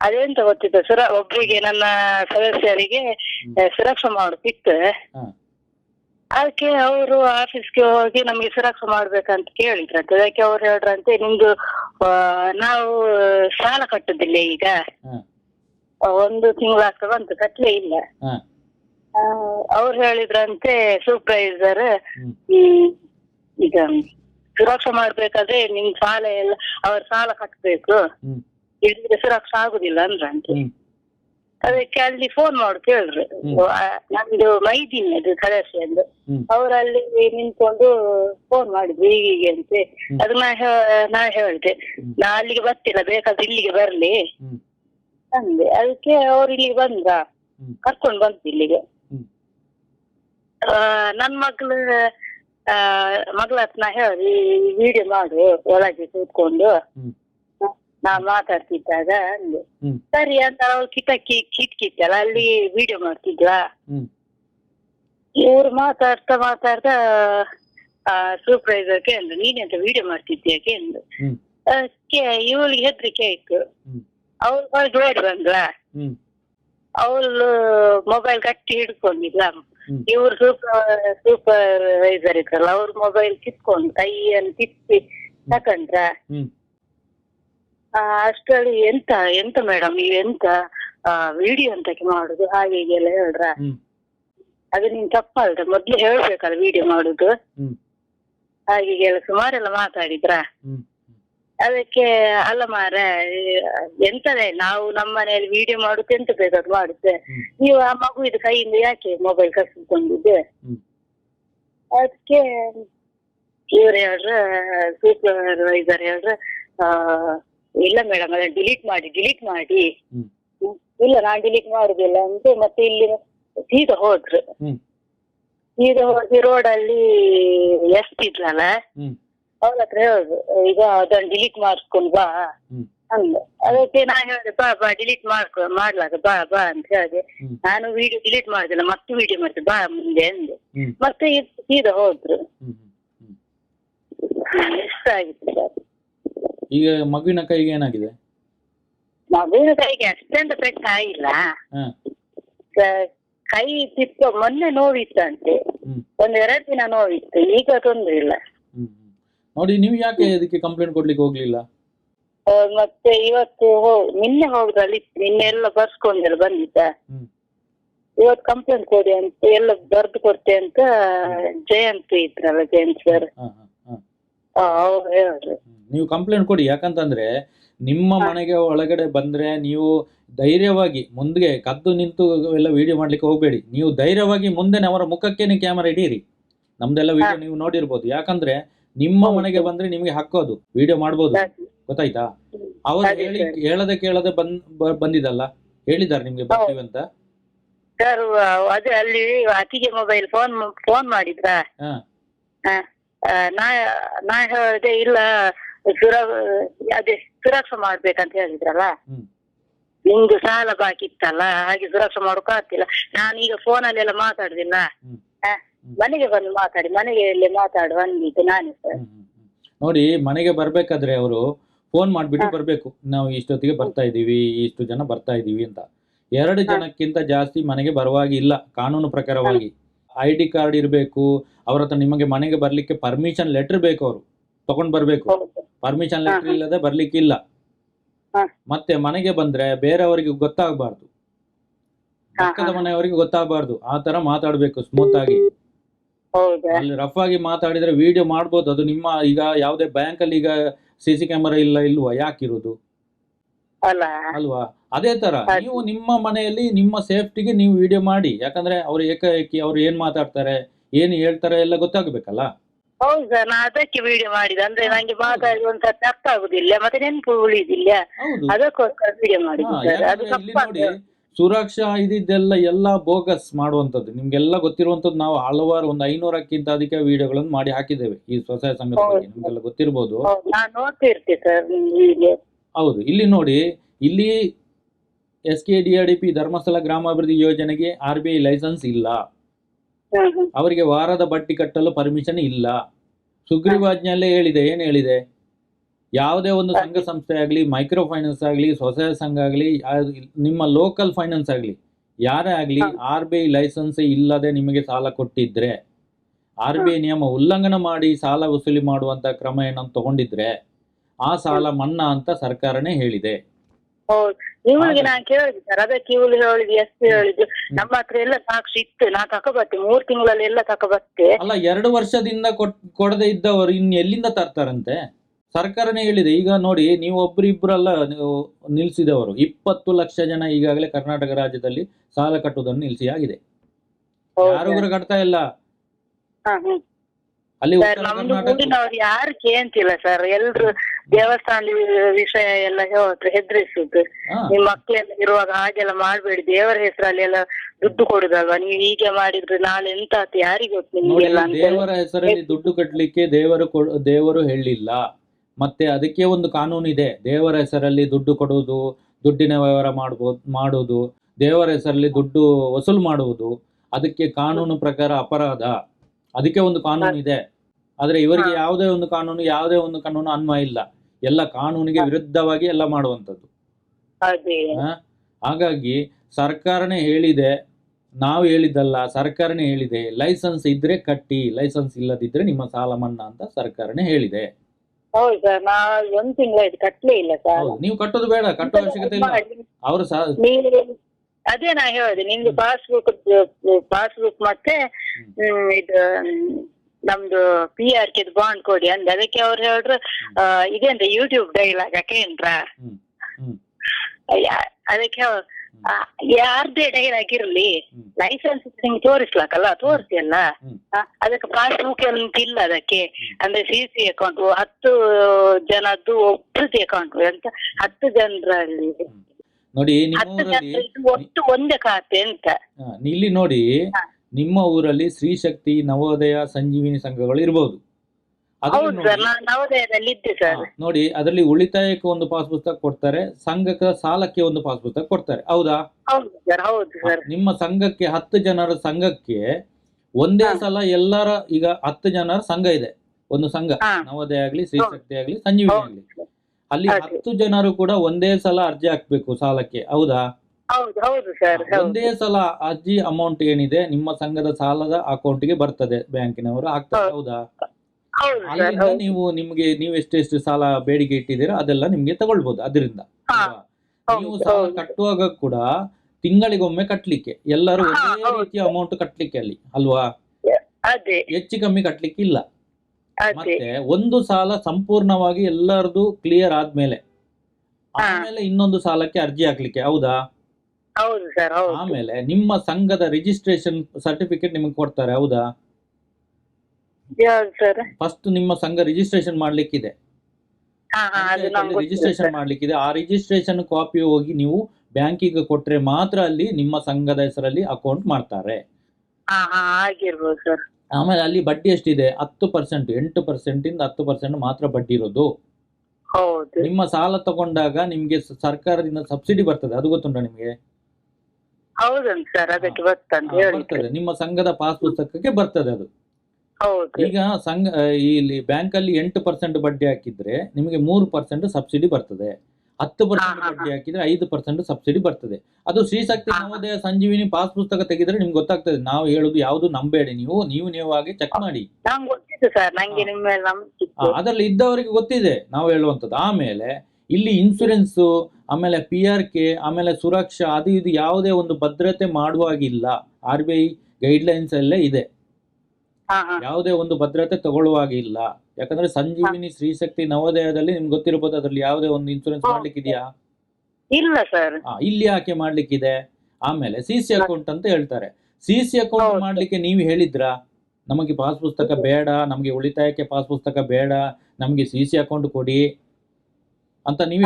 ಅದೆಂತ ಗೊತ್ತಿತ್ತು ಸುರ ಒಬ್ರಿಗೆ ನನ್ನ ಸದಸ್ಯರಿಗೆ ಸುರಕ್ಷಾ ಮಾಡುತ್ತಿತ್ತು ಹಾ. ಅದಕ್ಕೆ ಅವರು ಆಫೀಸ್ಗೆ ಹೋಗಿ ನಮಗೆ ಸುರಕ್ಷಾ ಮಾಡ್ಬೇಕಂತ ಕೇಳಿದ್ರಂತೆ. ಅದಕ್ಕೆ ಅವ್ರು ಹೇಳ್ರಂತೆ ನಿಮ್ದು ಆ, ನಾವು ಸಾಲ ಕಟ್ಟುದಿಲ್ಲ ಈಗ. ಹಾ. ಒಂದು ತಿಂಗಳಾಗ್ತಾ ಬಂತು ಕಟ್ಲೇ ಇಲ್ಲ. ಹಾ. ಅವ್ರು ಹೇಳಿದ್ರಂತೆ ಸೂಪರ್ವೈಸರ್. ಹ್ಮ್. ಈಗ ಸುರಕ್ಷಾ ಮಾಡ್ಬೇಕಾದ್ರೆ ನಿಮ್ ಸಾಲ ಎಲ್ಲ ಅವ್ರ ಸಾಲ ಕಟ್ಬೇಕು. ಇಲ್ಲದ್ರೆ ಸುರಕ್ಷಾ ಆಗುದಿಲ್ಲ ಅಂದ್ರಂತೆ. ಅದಕ್ಕೆ ಅಲ್ಲಿ ಫೋನ್ ಮಾಡು ಕೇಳ್ರು. ನಮ್ದು ಮೈದಿನ್ ಅದು ಅಂದು ಅವರಲ್ಲಿ ನಿಂತ್ಕೊಂಡು ಫೋನ್ ಮಾಡಿದ್ವಿ ಹೀಗೆ ಅಂತೆ. ಅದು ನಾ ನಾ ಹೇಳ್ದೆ ನಾ ಅಲ್ಲಿಗೆ ಬರ್ತಿಲ್ಲ ಬೇಕಾದ್ರೆ ಇಲ್ಲಿಗೆ ಬರ್ಲಿ. ಅಂದೆ ಅದಕ್ಕೆ ಅವ್ರು ಇಲ್ಲಿಗೆ ಬಂದ್ರ? ಕರ್ಕೊಂಡು ಬಂತು ಇಲ್ಲಿಗೆ. ನನ್ ಮಗ್ಳು ಮಗಳ ಹತ್ರ ಹೇಳಿ ವಿಡಿಯೋ ಮಾಡು ಒಳಗೆ ಕೂತ್ಕೊಂಡು. ನಾನು ಮಾತಾಡ್ತಿದ್ದಾಗ ಅಂದೆ ಸರಿ ಅಂತ ಅವ್ಳು ಕಿಟಕಿ ಕಿಟ್ಕಿತ್ತಲ್ಲ ಅಲ್ಲಿ ವಿಡಿಯೋ ಮಾಡ್ತಿದ್ವಾ? ಹ್ಮ್. ಇವ್ರು ಮಾತಾಡ್ತಾ ಮಾತಾಡ್ತಾ ಸೂಪರ್ವೈಸರ್ ಕೇಂದ್ರ ನೀನೆಂತ ವಿಡಿಯೋ ಮಾಡ್ತಿದ್ದೀಯಾ ಕೇಂದ್ರ ಕೇ ಇವಳಿಗೆ ಹೆದರಿಕೆ ಆಯ್ತು. ಅವಳು ಹೊರಗೆ ಓಡಿ ಬಂದ್ಲ? ಅವಳು ಮೊಬೈಲ್ ಕಟ್ಟಿ ಹಿಡ್ಕೊಂಡಿಲ್ಲ ಹ್ಮ್. ಇವ್ರು ಸೂಪರ್ ಸೂಪರ್ವೈಸರ್ ಇದ್ರಲ್ಲ ಅವ್ರ ಮೊಬೈಲ್ ಕಿತ್ಕೊಂಡು ಕೈಯಲ್ಲಿ ತಿಪ್ಪಿ ತಕೊಂಡ್ರ? ಅಷ್ಟರಲ್ಲಿ ಎಂತ ಎಂತ ಮೇಡಮ್ ನೀವು ಎಂತ ವಿಡಿಯೋ ಅಂತಕ್ಕೆ ಮಾಡುದು ಹಾಗೆ ಹೀಗೆಲ್ಲ ಹೇಳ್ರ? ಅದು ನೀನ್ ತಪ್ಪಲ್ದ ಮೊದ್ಲು ಹೇಳ್ಬೇಕಲ್ಲ ವಿಡಿಯೋ ಮಾಡುದು. ಹಾಗೆ ಸುಮಾರೆಲ್ಲ ಮಾತಾಡಿದ್ರ? ಅದಕ್ಕೆ ಅಲ್ಲ ಮಾರ ಎಂತದೇ ನಾವು ನಮ್ಮ ಮನೆಯಲ್ಲಿ ವಿಡಿಯೋ ಮಾಡುತ್ತೆ ಎಂತ ಬೇಕಾದ್ರು ಮಾಡುತ್ತೆ ನೀವು ಆ ಮಗುವಿದ ಕೈಯಿಂದ ಯಾಕೆ ಮೊಬೈಲ್ ಕಸ್ಕೊಂಡಿದ್ದೆ. ಅದಕ್ಕೆ ಇವ್ರು ಹೇಳ್ರ ಸೂಪರ್ವೈಸರ್ ಹೇಳ್ರ ಇಲ್ಲ ಮೇಡಮ್ ಅದನ್ನ ಡಿಲೀಟ್ ಮಾಡಿ ಡಿಲೀಟ್ ಮಾಡಿ. ಇಲ್ಲ ನಾನ್ ಡಿಲೀಟ್ ಮಾಡುದಿಲ್ಲ ಅಂತ ಮತ್ತೆ ಇಲ್ಲಿ ಸೀದಾ ಹೋದ್ರು. ಸೀದ ಹೋಗಿ ರೋಡಲ್ಲಿ ಎಷ್ಟಿದ್ರಲ್ಲ ಹ್ಮ್. ಅವ್ರ ಹತ್ರ ಹೇಳುದು ಈಗ ಅದನ್ನ ಡಿಲೀಟ್ ಮಾಡ್ಕೊಂಡು ಬಾ. ಅಂದ ಅದಕ್ಕೆ ನಾ ಹೇಳಿದೆ ಬಾ ಬಾ ಡಿಲೀಟ್ ಮಾಡ್ಕೊ ಮಾಡ್ಲಾಗ ಬಾ ಬಾ ಅಂತ ಹೇಳಿದೆ. ನಾನು ವಿಡಿಯೋ ಡಿಲೀಟ್ ಮಾಡುದಿಲ್ಲ ಮತ್ತೆ ವಿಡಿಯೋ ಮಾಡ್ತೆ ಬಾ ಮುಂದೆ ಅಂದೆ. ಮತ್ತೆ ಸೀದಾ ಹೋದ್ರು. ಇಷ್ಟ ಆಗಿತ್ತು ಸರ್? ಈಗ ಮಗುವಿನ ಕೈಗೆ ಏನಾಗಿದೆ? ಮಗುವಿನ ಕೈಗೆ ಅಷ್ಟೆಂತ ಪೆಟ್ಟ ಆಗಿಲ್ಲ. ಕ- ತಿಪ್ಪ ಮೊನ್ನೆ ನೋವಿತ್ತಂತೆ. ಒಂದ್ ಎರಡ್ ದಿನ ನೋವಿತ್ತು ಈಗ ತೊಂದ್ರೆ ಇಲ್ಲ. ನೋಡಿ ನೀವು ಯಾಕೆ ಇದಕ್ಕೆ ಕಂಪ್ಲೇಂಟ್ ಕೊಡ್ಲಿಕ್ಕೆ ಹೋಗ್ಲಿಲ್ಲ? ಮತ್ತೆ ಇವತ್ತು ಹೋ- ನಿನ್ನೆ ನಿನ್ನೆ ಎಲ್ಲ ಬರ್ಸ್ಕೊಂಡೆಲ್ಲ ಬಂದಿದ್ದ. ಹ್ಮ್. ಇವತ್ತು ಕಂಪ್ಲೇಂಟ್ ಕೊಡಿ ಅಂತ ಎಲ್ಲ ಬರ್ದು ಕೊಡ್ತೆ ಅಂತ ಜಯಂತ್ ಇದ್ರಲ್ಲ ಜಯಂತ್ ಸರ್ ಹಾ ಹಾ ಹಾ. ಅವ್ರು ಹೇಳಿದ್ರು ಹ್ಮ್. ನೀವು ಕಂಪ್ಲೇಂಟ್ ಕೊಡಿ ಯಾಕಂತಂದ್ರೆ ನಿಮ್ಮ ಮನೆಗೆ ಒಳಗಡೆ ಬಂದ್ರೆ ನೀವು ಧೈರ್ಯವಾಗಿ ಮುಂದೆ ಕದ್ದು ನಿಂತು ಎಲ್ಲ ವಿಡಿಯೋ ಮಾಡ್ಲಿಕ್ಕೆ ಹೋಗ್ಬೇಡಿ. ನೀವು ಧೈರ್ಯವಾಗಿ ಮುಂದೆ ಅವರ ಮುಖಕ್ಕೇನೆ ಕ್ಯಾಮರಾ ಇಡೀರಿ ನಮ್ದೆಲ್ಲ ವಿಡಿಯೋ ನೀವು ನೋಡಿರ್ಬೋದು. ಯಾಕಂದ್ರೆ ನಿಮ್ಮ ಮನೆಗೆ ಬಂದ್ರೆ ನಿಮಗೆ ಹಾಕೋದು ವಿಡಿಯೋ ಮಾಡ್ಬೋದು. ಗೊತ್ತಾಯ್ತಾ? ಅವರು ಹೇಳಿ. ಹೇಳದೆ ಕೇಳದೆ ಬಂದ್ ಬಂದಿದಲ್ಲ? ಹೇಳಿದ್ದಾರೆ ನಿಮ್ಗೆ ಬರ್ತೀವಿ ಅಂತ? ಸರ್ ಅದೇ ಅಲ್ಲಿ ಅತಿಗೆ ಮೊಬೈಲ್ ಫೋನ್ ಫೋನ್ ಮಾಡಿದ್ರ? ಹಾ. ನಾ ನಾ ಹೇಳಿದೆ ಇಲ್ಲ ಸುರ ಅದೇ ಸುರಕ್ಷೆ ಮಾಡ್ಬೇಕಂತ ಹೇಳಿದ್ರಲ್ಲ? ನಿಮ್ದು ಸಾಲ ಬಾಕಿ ಇತ್ತಲ್ಲ ಹಾಗೆ ಸುರಕ್ಷೆ ಮಾಡೋಕಾಗ್ತಿಲ್ಲ ನಾನು ಈಗ ಫೋನಲ್ಲಿ ಎಲ್ಲ ಮಾತಾಡುದಿಲ್ಲ ಮನೆಗೆ ಬಂದು ಮಾತಾಡಿ ಮನೆಗೆ ಮಾತಾಡುವ ಅಂದಿದ್ದು ನಾನೇ ಸರ್. ನೋಡಿ ಮನೆಗೆ ಬರ್ಬೇಕಾದ್ರೆ ಅವರು ಫೋನ್ ಮಾಡ್ಬಿಟ್ಟು. ಬರ್ಬೇಕು. ನಾವು ಇಷ್ಟೊತ್ತಿಗೆ ಬರ್ತಾ ಇದೀವಿ ಇಷ್ಟು ಜನ ಬರ್ತಾ ಇದೀವಿ ಅಂತ. ಎರಡು ಜನಕ್ಕಿಂತ ಜಾಸ್ತಿ ಮನೆಗೆ ಬರುವಾಗಿ ಇಲ್ಲ ಕಾನೂನು ಪ್ರಕಾರವಾಗಿ. ಐ ಡಿ ಕಾರ್ಡ್ ಇರಬೇಕು ಅವ್ರ ಹತ್ರ ನಿಮಗೆ ಮನೆಗೆ ಬರ್ಲಿಕ್ಕೆ ಪರ್ಮಿಷನ್ ಲೆಟರ್ ಬೇಕು ಅವರು ತಗೊಂಡ್ ಬರ್ಬೇಕು. Permission letter. ಇಲ್ಲದೆ ಬರ್ಲಿಕ್ಕೆ ಇಲ್ಲ ಮತ್ತೆ ಮನೆಗೆ ಬಂದ್ರೆ ಬೇರೆಯವರಿಗೆ ಗೊತ್ತಾಗಬಾರ್ದು. ಪಕ್ಕದ. ಮನೆಯವರಿಗೆ ಗೊತ್ತಾಗಬಾರ್ದು. ಆ ತರ ಮಾತಾಡ್ಬೇಕು ಸ್ಮೂತ್ ಆಗಿ. ಅಲ್ಲಿ ರಫ್ ಆಗಿ ಮಾತಾಡಿದ್ರೆ ವಿಡಿಯೋ ಮಾಡ್ಬೋದು. ಅದು ನಿಮ್ಮ ಈಗ ಯಾವುದೇ ಬ್ಯಾಂಕ್ ಅಲ್ಲಿ ಈಗ ಸಿಸಿ ಕ್ಯಾಮೆರಾ ಇಲ್ಲ ಇಲ್ವಾ? ಯಾಕಿರೋದು ಅಲ್ಲ. ಅಲ್ವಾ? ಅದೇ ತರ ನೀವು ನಿಮ್ಮ ಮನೆಯಲ್ಲಿ ನಿಮ್ಮ ಸೇಫ್ಟಿಗೆ ನೀವು ವಿಡಿಯೋ ಮಾಡಿ. ಯಾಕಂದ್ರೆ ಅವ್ರು ಏಕಾಏಕಿ ಅವ್ರು ಏನ್ ಮಾತಾಡ್ತಾರೆ ಏನ್ ಹೇಳ್ತಾರೆ ಎಲ್ಲ ಗೊತ್ತಾಗ್ಬೇಕಲ್ಲ? ಹೌದಾ ನಾ ಅದಕ್ಕೆ ವಿಡಿಯೋ ಮಾಡಿದ ಅಂದ್ರೆ ನಂಗೆ ಮಾತಾಡಿ ಒಂದ್ಸತಿ ಅರ್ಥ ಆಗುದಿಲ್ಲ ಮತ್ತೆ ನೆನಪು ಉಳಿದಿಲ್ಲ. ಅದಕ್ಕೋಸ್ಕರ ವಿಡಿಯೋ ಮಾಡಿದ್ದು ಸರ್. ಅದು ತಪ್ಪಾಗ್ತದೆ. ಸುರಕ್ಷಾ ಇದಿದ್ದೆಲ್ಲ ಎಲ್ಲ ಬೋಗಸ್ ಮಾಡುವಂತದ್ದು ನಿಮ್ಗೆಲ್ಲ ಗೊತ್ತಿರುವಂತದ್ದು ನಾವು ಹಲವಾರು ಒಂದು ಐನೂರಕ್ಕಿಂತ ಅಧಿಕ ವಿಡಿಯೋಗಳನ್ನು ಮಾಡಿ ಹಾಕಿದ್ದೇವೆ. ಈ ಸ್ವಸಹಾಯ ಸಂಘದ ಬಗ್ಗೆ ಹೌದು. ನಿಮ್ಗೆಲ್ಲ ಗೊತ್ತಿರ್ಬೋದು. ಹೌದು, ಇಲ್ಲಿ ನೋಡಿ ಇಲ್ಲಿ S K D R D P Dharmasthala ಗ್ರಾಮಾಭಿವೃದ್ಧಿ ಯೋಜನೆಗೆ ಆರ್ ಬಿ ಐ ಲೈಸೆನ್ಸ್ ಇಲ್ಲ. ಅವರಿಗೆ ವಾರದ ಬಟ್ಟಿ ಕಟ್ಟಲು ಪರ್ಮಿಷನ್ ಇಲ್ಲ. ಸುಗ್ರೀವಾಜ್ಞೆಯಲ್ಲೇ ಹೇಳಿದೆ. ಏನು ಹೇಳಿದೆ? ಯಾವುದೇ ಒಂದು ಸಂಘ ಸಂಸ್ಥೆ ಆಗಲಿ ಮೈಕ್ರೋ ಫೈನಾನ್ಸ್ ಆಗಲಿ ಸ್ವಸಹಾಯ ಸಂಘ ಆಗಲಿ ನಿಮ್ಮ ಲೋಕಲ್ ಫೈನಾನ್ಸ್ ಆಗಲಿ ಯಾರೇ ಆಗಲಿ ಆರ್ ಬಿ ಐ ಲೈಸೆನ್ಸ್ ಇಲ್ಲದೆ ನಿಮಗೆ ಸಾಲ ಕೊಟ್ಟಿದ್ರೆ ಆರ್ ಬಿ ಐ ನಿಯಮ ಉಲ್ಲಂಘನೆ ಮಾಡಿ ಸಾಲ ವಸೂಲಿ ಮಾಡುವಂತ ಕ್ರಮ ಏನಂತ ತಗೊಂಡಿದ್ರೆ ಆ ಸಾಲ ಮನ್ನಾ ಅಂತ ಸರ್ಕಾರನೇ ಹೇಳಿದೆ. ನಿಮಗೆ ಇವಳಿಗೆ. ನಾನ್ ಕೇಳಿದ್ದೆ ಸರ್ ಅದಕ್ಕೆ ಇವಳು ಎಷ್ಟು ಹೇಳಿದ್ದು. ನಮ್ಮ ಹತ್ರ ಎಲ್ಲ ಸಾಕ್ಷಿ ಇತ್ತು ನಾ ತಕೊಬತ್ತೆ ಮೂರ್ ತಿಂಗಳಲ್ಲಿ ಎಲ್ಲ ತಕೊಬತ್ತೆ ಅಲ್ಲ ಎರಡು ವರ್ಷದಿಂದ ಕೊಟ್ ಕೊಡದೆ ಇದ್ದವರು ಇನ್ ಎಲ್ಲಿಂದ ತರ್ತಾರಂತೆ? ಸರ್ಕಾರನೇ ಹೇಳಿದೆ ಈಗ ನೋಡಿ ನೀವು ಒಬ್ರು ಇಬ್ಬರಲ್ಲ ನೀವು ನಿಲ್ಸಿದವರು. ಇಪ್ಪತ್ತು ಲಕ್ಷ ಜನ ಈಗಾಗಲೇ ಕರ್ನಾಟಕ ರಾಜ್ಯದಲ್ಲಿ ಸಾಲ ಕಟ್ಟುವುದನ್ನು ನಿಲ್ಲಿಸಿ ಆಗಿದೆ ಯಾರೊಬ್ಬರು ಕಟ್ತಾ ಇಲ್ಲ. ಅಲ್ಲಿ ಸರ್ ನಮ್ದು ಊರಿನವ್ರು ಯಾರು ಕೇಂತಿಲ್ಲ ಸರ್. ಎಲ್ರು ದೇವಸ್ಥಾನ ವಿಷಯ ಎಲ್ಲ ಹೇಳ್ತಾರೆ ಹೆದರಿಸುದು. ನಿಮ್ ಮಕ್ಳೆಲ್ಲ ಇರುವಾಗ ಹಾಗೆಲ್ಲ ಮಾಡ್ಬೇಡಿ. ದೇವರ ಹೆಸರಲ್ಲಿ ಎಲ್ಲ ದುಡ್ಡು ಕೊಡುದಲ್ವಾ? ನೀವು ಹೀಗೆ ಮಾಡಿದ್ರೆ ನಾಳೆ ಎಂತ ಆತ ಯಾರಿಗ್ ಗೊತ್ತು ನಿಮ್ಗೆಲ್ಲ ದೇವರ ಹೆಸರಲ್ಲಿ ದುಡ್ಡು ಕಟ್ಟಲಿಕ್ಕೆ ದೇವರು ದೇವರು ಹೇಳಿಲ್ಲ. ಮತ್ತೆ ಅದಕ್ಕೆ ಒಂದು ಕಾನೂನು ಇದೆ. ದೇವರ ಹೆಸರಲ್ಲಿ ದುಡ್ಡು ಕೊಡುವುದು ದುಡ್ಡಿನ ವ್ಯವಹಾರ ಮಾಡ್ಬೋದು ಮಾಡುವುದು ದೇವರ ಹೆಸರಲ್ಲಿ ದುಡ್ಡು ವಸೂಲು ಮಾಡುವುದು ಅದಕ್ಕೆ ಕಾನೂನು ಪ್ರಕಾರ ಅಪರಾಧ. ಅದಕ್ಕೆ ಒಂದು ಕಾನೂನು ಇದೆ. ಆದ್ರೆ ಇವರಿಗೆ ಯಾವುದೇ ಒಂದು ಕಾನೂನು ಯಾವುದೇ ಒಂದು ಕಾನೂನು ಅನ್ವಯ ಇಲ್ಲ. ಎಲ್ಲ ಕಾನೂನಿಗೆ ವಿರುದ್ಧವಾಗಿ ಎಲ್ಲ ಮಾಡುವಂಥದ್ದು. ಹಾಗಾಗಿ ಸರ್ಕಾರನೇ ಹೇಳಿದೆ ನಾವು ಹೇಳಿದ್ದಲ್ಲ ಸರ್ಕಾರನೇ ಹೇಳಿದೆ ಲೈಸೆನ್ಸ್ ಇದ್ರೆ ಕಟ್ಟಿ ಲೈಸೆನ್ಸ್ ಇಲ್ಲದಿದ್ರೆ ನಿಮ್ಮ ಸಾಲ ಮನ್ನಾ ಅಂತ ಸರ್ಕಾರನೇ ಹೇಳಿದೆ. ಹೌದು ಸರ್ ನಾ ಒಂದ್ ತಿಂಗಳಾಯ್ತು ಕಟ್ಲೇ ಇಲ್ಲ ಸರ್ ನೀವು ಕಟ್ಟೋದು ಬೇಡ ಕಟ್ಟೋ ಅವಶ್ಯಕತೆ ಇಲ್ಲ. ಅವರು ಸಹ ನೀವು ಅದೇ ನಾ ಹೇಳಿದೆ ನಿಮ್ದು ಪಾಸ್ಬುಕ್ ಪಾಸ್ಬುಕ್ ಮತ್ತೆ ಹ್ಮ್, ಇದು ನಮ್ದು ಪಿ ಆರ್ ಕೆ ಬಾಂಡ್ ಕೊಡಿ ಅಂದ. ಅದಕ್ಕೆ ಅವ್ರು ಹೇಳಿದ್ರು ಆ, ಇದೇನ್ರ ಯೂಟ್ಯೂಬ್ ಡೈಲಾಗ್ ಹಾಕೇನ್ರ ಹ್ಮ್. ಅದಕ್ಕೆ ಅವ್ರು, ಯಾರ್ದೇ ಡೈರ್ ಆಗಿರ್ಲಿ. ಲೈಸೆನ್ಸ್ ನಿಮ್ಗೆ ತೋರಿಸ್ಲಾಕಲ್ಲ ತೋರಿಸಿ ಅಲ್ಲ ಅದಕ್ಕೆ ಪಾಸ್ಬುಕ್ ಅಂತ ಇಲ್ಲ ಅದಕ್ಕೆ. ಅಂದ್ರೆ ಸಿ ಸಿ ಅಕೌಂಟ್ ಹತ್ತು ಜನದ್ದು ಒಬ್ರದ್ದು ಅಕೌಂಟ್ ಅಂತ ಹತ್ತು ಜನರಲ್ಲಿ. ನೋಡಿ ಹತ್ತು ಒಟ್ಟು ಒಂದೇ ಖಾತೆ ಅಂತ. ಇಲ್ಲಿ ನೋಡಿ ನಿಮ್ಮ ಊರಲ್ಲಿ ಸ್ತ್ರೀ ಶಕ್ತಿ ನವೋದಯ ಸಂಜೀವಿನಿ ಸಂಘಗಳು ಇರಬಹುದು ಹೌದು ಅದನ್ನು ಸರ್ ನೋಡಿ ನಾನು ನವೋದಯದಲ್ಲಿ ಇದ್ದೆ ಸರ್. ನೋಡಿ ಅದರಲ್ಲಿ ಉಳಿತಾಯಕ್ಕೆ ಒಂದು ಪಾಸ್ ಪುಸ್ತಕ ಕೊಡ್ತಾರೆ ಸಂಘಕ್ಕೆ ಸಾಲಕ್ಕೆ ಒಂದು ಪಾಸ್ ಪುಸ್ತಕ ಕೊಡ್ತಾರೆ. ಹೌದಾ? ಹೌದು ಸರ್ ಹೌದು ಸರ್. ನಿಮ್ಮ ಸಂಘಕ್ಕೆ ಹತ್ತು ಜನರ ಸಂಘಕ್ಕೆ ಒಂದೇ ಸಲ ಎಲ್ಲರ ಈಗ ಹತ್ತು ಜನರ ಸಂಘ ಇದೆ. ಒಂದು ಸಂಘ. ನವೋದಯ ಆಗ್ಲಿ ಸ್ತ್ರೀ ಶಕ್ತಿ ಆಗ್ಲಿ ಸಂಜೀವಿನಿ ಆಗ್ಲಿ. ಅಲ್ಲಿ. ಹತ್ತು ಜನರು ಕೂಡ ಒಂದೇ ಸಲ ಅರ್ಜಿ ಹಾಕ್ಬೇಕು ಸಾಲಕ್ಕೆ ಹೌದಾ? ಹೌದು ಹೌದು ಸರ್ ಒಂದೇ ಸಲ ಅರ್ಜಿ ಅಮೌಂಟ್ ಏನಿದೆ ನಿಮ್ಮ ಸಂಘದ ಸಾಲದ ಅಕೌಂಟ್ಗೆ ಬರ್ತದೆ ಬ್ಯಾಂಕಿನವರು ಹಾಕ್ತಾರೆ ಹೌದು. ಅಲ್ಲಿಂದ ನೀವು ನಿಮ್ಗೆ ನೀವು ಎಷ್ಟೆಷ್ಟು ಸಾಲ ಬೇಡಿಕೆ ಇಟ್ಟಿದ್ದೀರಾ ಅದೆಲ್ಲ ನಿಮ್ಗೆ ತಗೊಳ್ಬಹುದು ಅದರಿಂದ. ನೀವು ಸಾಲ ಕಟ್ಟುವಾಗ ಕೂಡ ತಿಂಗಳಿಗೊಮ್ಮೆ ಕಟ್ಲಿಕ್ಕೆ ಎಲ್ಲರೂ ಒಂದೇ ರೀತಿಯ ಅಮೌಂಟ್ ಕಟ್ಲಿಕ್ಕೆ ಅಲ್ಲಿ ಅಲ್ವಾ? ಹೆಚ್ಚು ಕಮ್ಮಿ ಕಟ್ಲಿಕ್ಕೆ ಇಲ್ಲ ಮತ್ತೆ ಒಂದು ಸಾಲ ಸಂಪೂರ್ಣವಾಗಿ ಎಲ್ಲರದು ಕ್ಲಿಯರ್ ಆದ್ಮೇಲೆ. ಆಮೇಲೆ ಇನ್ನೊಂದು ಸಾಲಕ್ಕೆ ಅರ್ಜಿ ಹಾಕ್ಲಿಕ್ಕೆ ಹೌದಾ? ಆಮೇಲೆ ನಿಮ್ಮ ಸಂಘದ ರಿಜಿಸ್ಟ್ರೇಷನ್ ಸರ್ಟಿಫಿಕೇಟ್ ನಿಮಗೆ ಕೊಡ್ತಾರೆ ಹೌದಾ? ಸರ್ ಫಸ್ಟ್ ನಿಮ್ಮ ಸಂಘ ರಿಜಿಸ್ಟ್ರೇಷನ್ ಮಾಡ್ಲಿಕ್ಕಿದೆ. ಹಾ ಹಾ ಅದು ನಮ್ಗೆ ರಿಜಿಸ್ಟ್ರೇಷನ್. ಮಾಡ್ಲಿಕ್ಕಿದೆ. ಆ ರಿಜಿಸ್ಟ್ರೇಷನ್ ಕಾಪಿ ಹೋಗಿ ನೀವು ಬ್ಯಾಂಕಿಗೆ ಕೊಟ್ರೆ ಮಾತ್ರ ಅಲ್ಲಿ ನಿಮ್ಮ ಸಂಘದ ಹೆಸರಲ್ಲಿ ಅಕೌಂಟ್ ಮಾಡ್ತಾರೆ. ಹಾ ಹಾ ಆಗಿರ್ಬೋದು ಸರ್ ಆಮೇಲೆ ಅಲ್ಲಿ ಬಡ್ಡಿ ಎಷ್ಟಿದೆ? ಹತ್ತು ಪರ್ಸೆಂಟ್ ಎಂಟು ಪರ್ಸೆಂಟ್ ಇಂದ ಹತ್ತು ಪರ್ಸೆಂಟ್ ಮಾತ್ರ ಬಡ್ಡಿ ಇರೋದು. ಹೌದು. ನಿಮ್ಮ ಸಾಲ ತಗೊಂಡಾಗ ನಿಮ್ಗೆ ಸ- ಸರ್ಕಾರದಿಂದ ಸಬ್ಸಿಡಿ ಬರ್ತದೆ. ಅದು ಗೊತ್ತುಂಟ ನಿಮ್ಗೆ? ಹೌದಂತ ಸರ್ ಅದಕ್ಕೆ ಗೊತ್ತಂತ ಆ, ಹೇಳಿ ಬರ್ತದೆ. ನಿಮ್ಮ ಸಂಘದ ಪಾಸ್ ಪುಸ್ತಕಕ್ಕೆ ಬರ್ತದೆ ಅದು. ಈಗ ಸಂಘ ಇಲ್ಲಿ ಬ್ಯಾಂಕ್ ಅಲ್ಲಿ ಎಂಟು ಪರ್ಸೆಂಟ್ ಬಡ್ಡಿ ಹಾಕಿದ್ರೆ ನಿಮಗೆ ಮೂರು ಪರ್ಸೆಂಟ್ ಸಬ್ಸಿಡಿ ಬರ್ತದೆ. ಹತ್ತು ಪರ್ಸೆಂಟ್ ಬಡ್ಡಿ ಹಾಕಿದ್ರೆ ಐದು ಪರ್ಸೆಂಟ್ ಸಬ್ಸಿಡಿ ಬರ್ತದೆ. ಅದು ಶ್ರೀಶಕ್ತಿ. ನವೋದಯ ಸಂಜೀವಿನಿ ಪಾಸ್ ಪುಸ್ತಕ ತೆಗೆದ್ರೆ ನಿಮ್ಗೆ ಗೊತ್ತಾಗ್ತದೆ. ನಾವು ಹೇಳುದು ಯಾವುದು ನಂಬೇಡಿ ನೀವು ನೀವು ನೀವು ಹಾಗೆ ಚೆಕ್ ಮಾಡಿ. ಅದ್ರಲ್ಲಿ ಇದ್ದವರಿಗೆ ಗೊತ್ತಿದೆ ನಾವು ಹೇಳುವಂತದ್ದು ಆಮೇಲೆ ಇಲ್ಲಿ ಇನ್ಸೂರೆನ್ಸ್ ಆಮೇಲೆ ಪಿ ಆರ್ ಕೆ ಆಮೇಲೆ ಸುರಕ್ಷಾ ಅದು ಇದು ಯಾವುದೇ ಒಂದು ಭದ್ರತೆ ಮಾಡುವಾಗಿಲ್ಲ. ಆರ್ ಬಿ ಐ ಗೈಡ್ಲೈನ್ಸ್ ಅಲ್ಲೇ ಇದೆ. ಯಾವುದೇ ಒಂದು ಭದ್ರತೆ ತಗೊಳ್ಳುವಾಗಿಲ್ಲ ಯಾಕಂದ್ರೆ ಸಂಜೀವಿನಿ ಸ್ತ್ರೀಶಕ್ತಿ ನವೋದಯದಲ್ಲಿ ನಿಮ್ಗೆ ಗೊತ್ತಿರಬಹುದು ಅದರಲ್ಲಿ ಯಾವುದೇ ಒಂದು ಇನ್ಸೂರೆನ್ಸ್ ಮಾಡ್ಲಿಕ್ಕೆ ಮಾಡ್ಲಿಕ್ಕಿದೆಯಾ? ಇಲ್ಲ ಸರ್. ಇಲ್ಲಿ ಯಾಕೆ ಮಾಡ್ಲಿಕ್ಕಿದೆ? ಆಮೇಲೆ ಸಿ ಸಿ ಅಕೌಂಟ್ ಅಂತ ಹೇಳ್ತಾರೆ. ಸಿ ಸಿ ಅಕೌಂಟ್ ಮಾಡ್ಲಿಕ್ಕೆ ನೀವು ಹೇಳಿದ್ರಾ? ನಮಗೆ ಪಾಸ್ ಪುಸ್ತಕ ಬೇಡ ನಮಗೆ ಉಳಿತಾಯಕ್ಕೆ ಪಾಸ್ ಪುಸ್ತಕ ಬೇಡ ನಮಗೆ ಸಿ ಸಿ ಅಕೌಂಟ್ ಕೊಡಿ ಅಂತ ನೀವು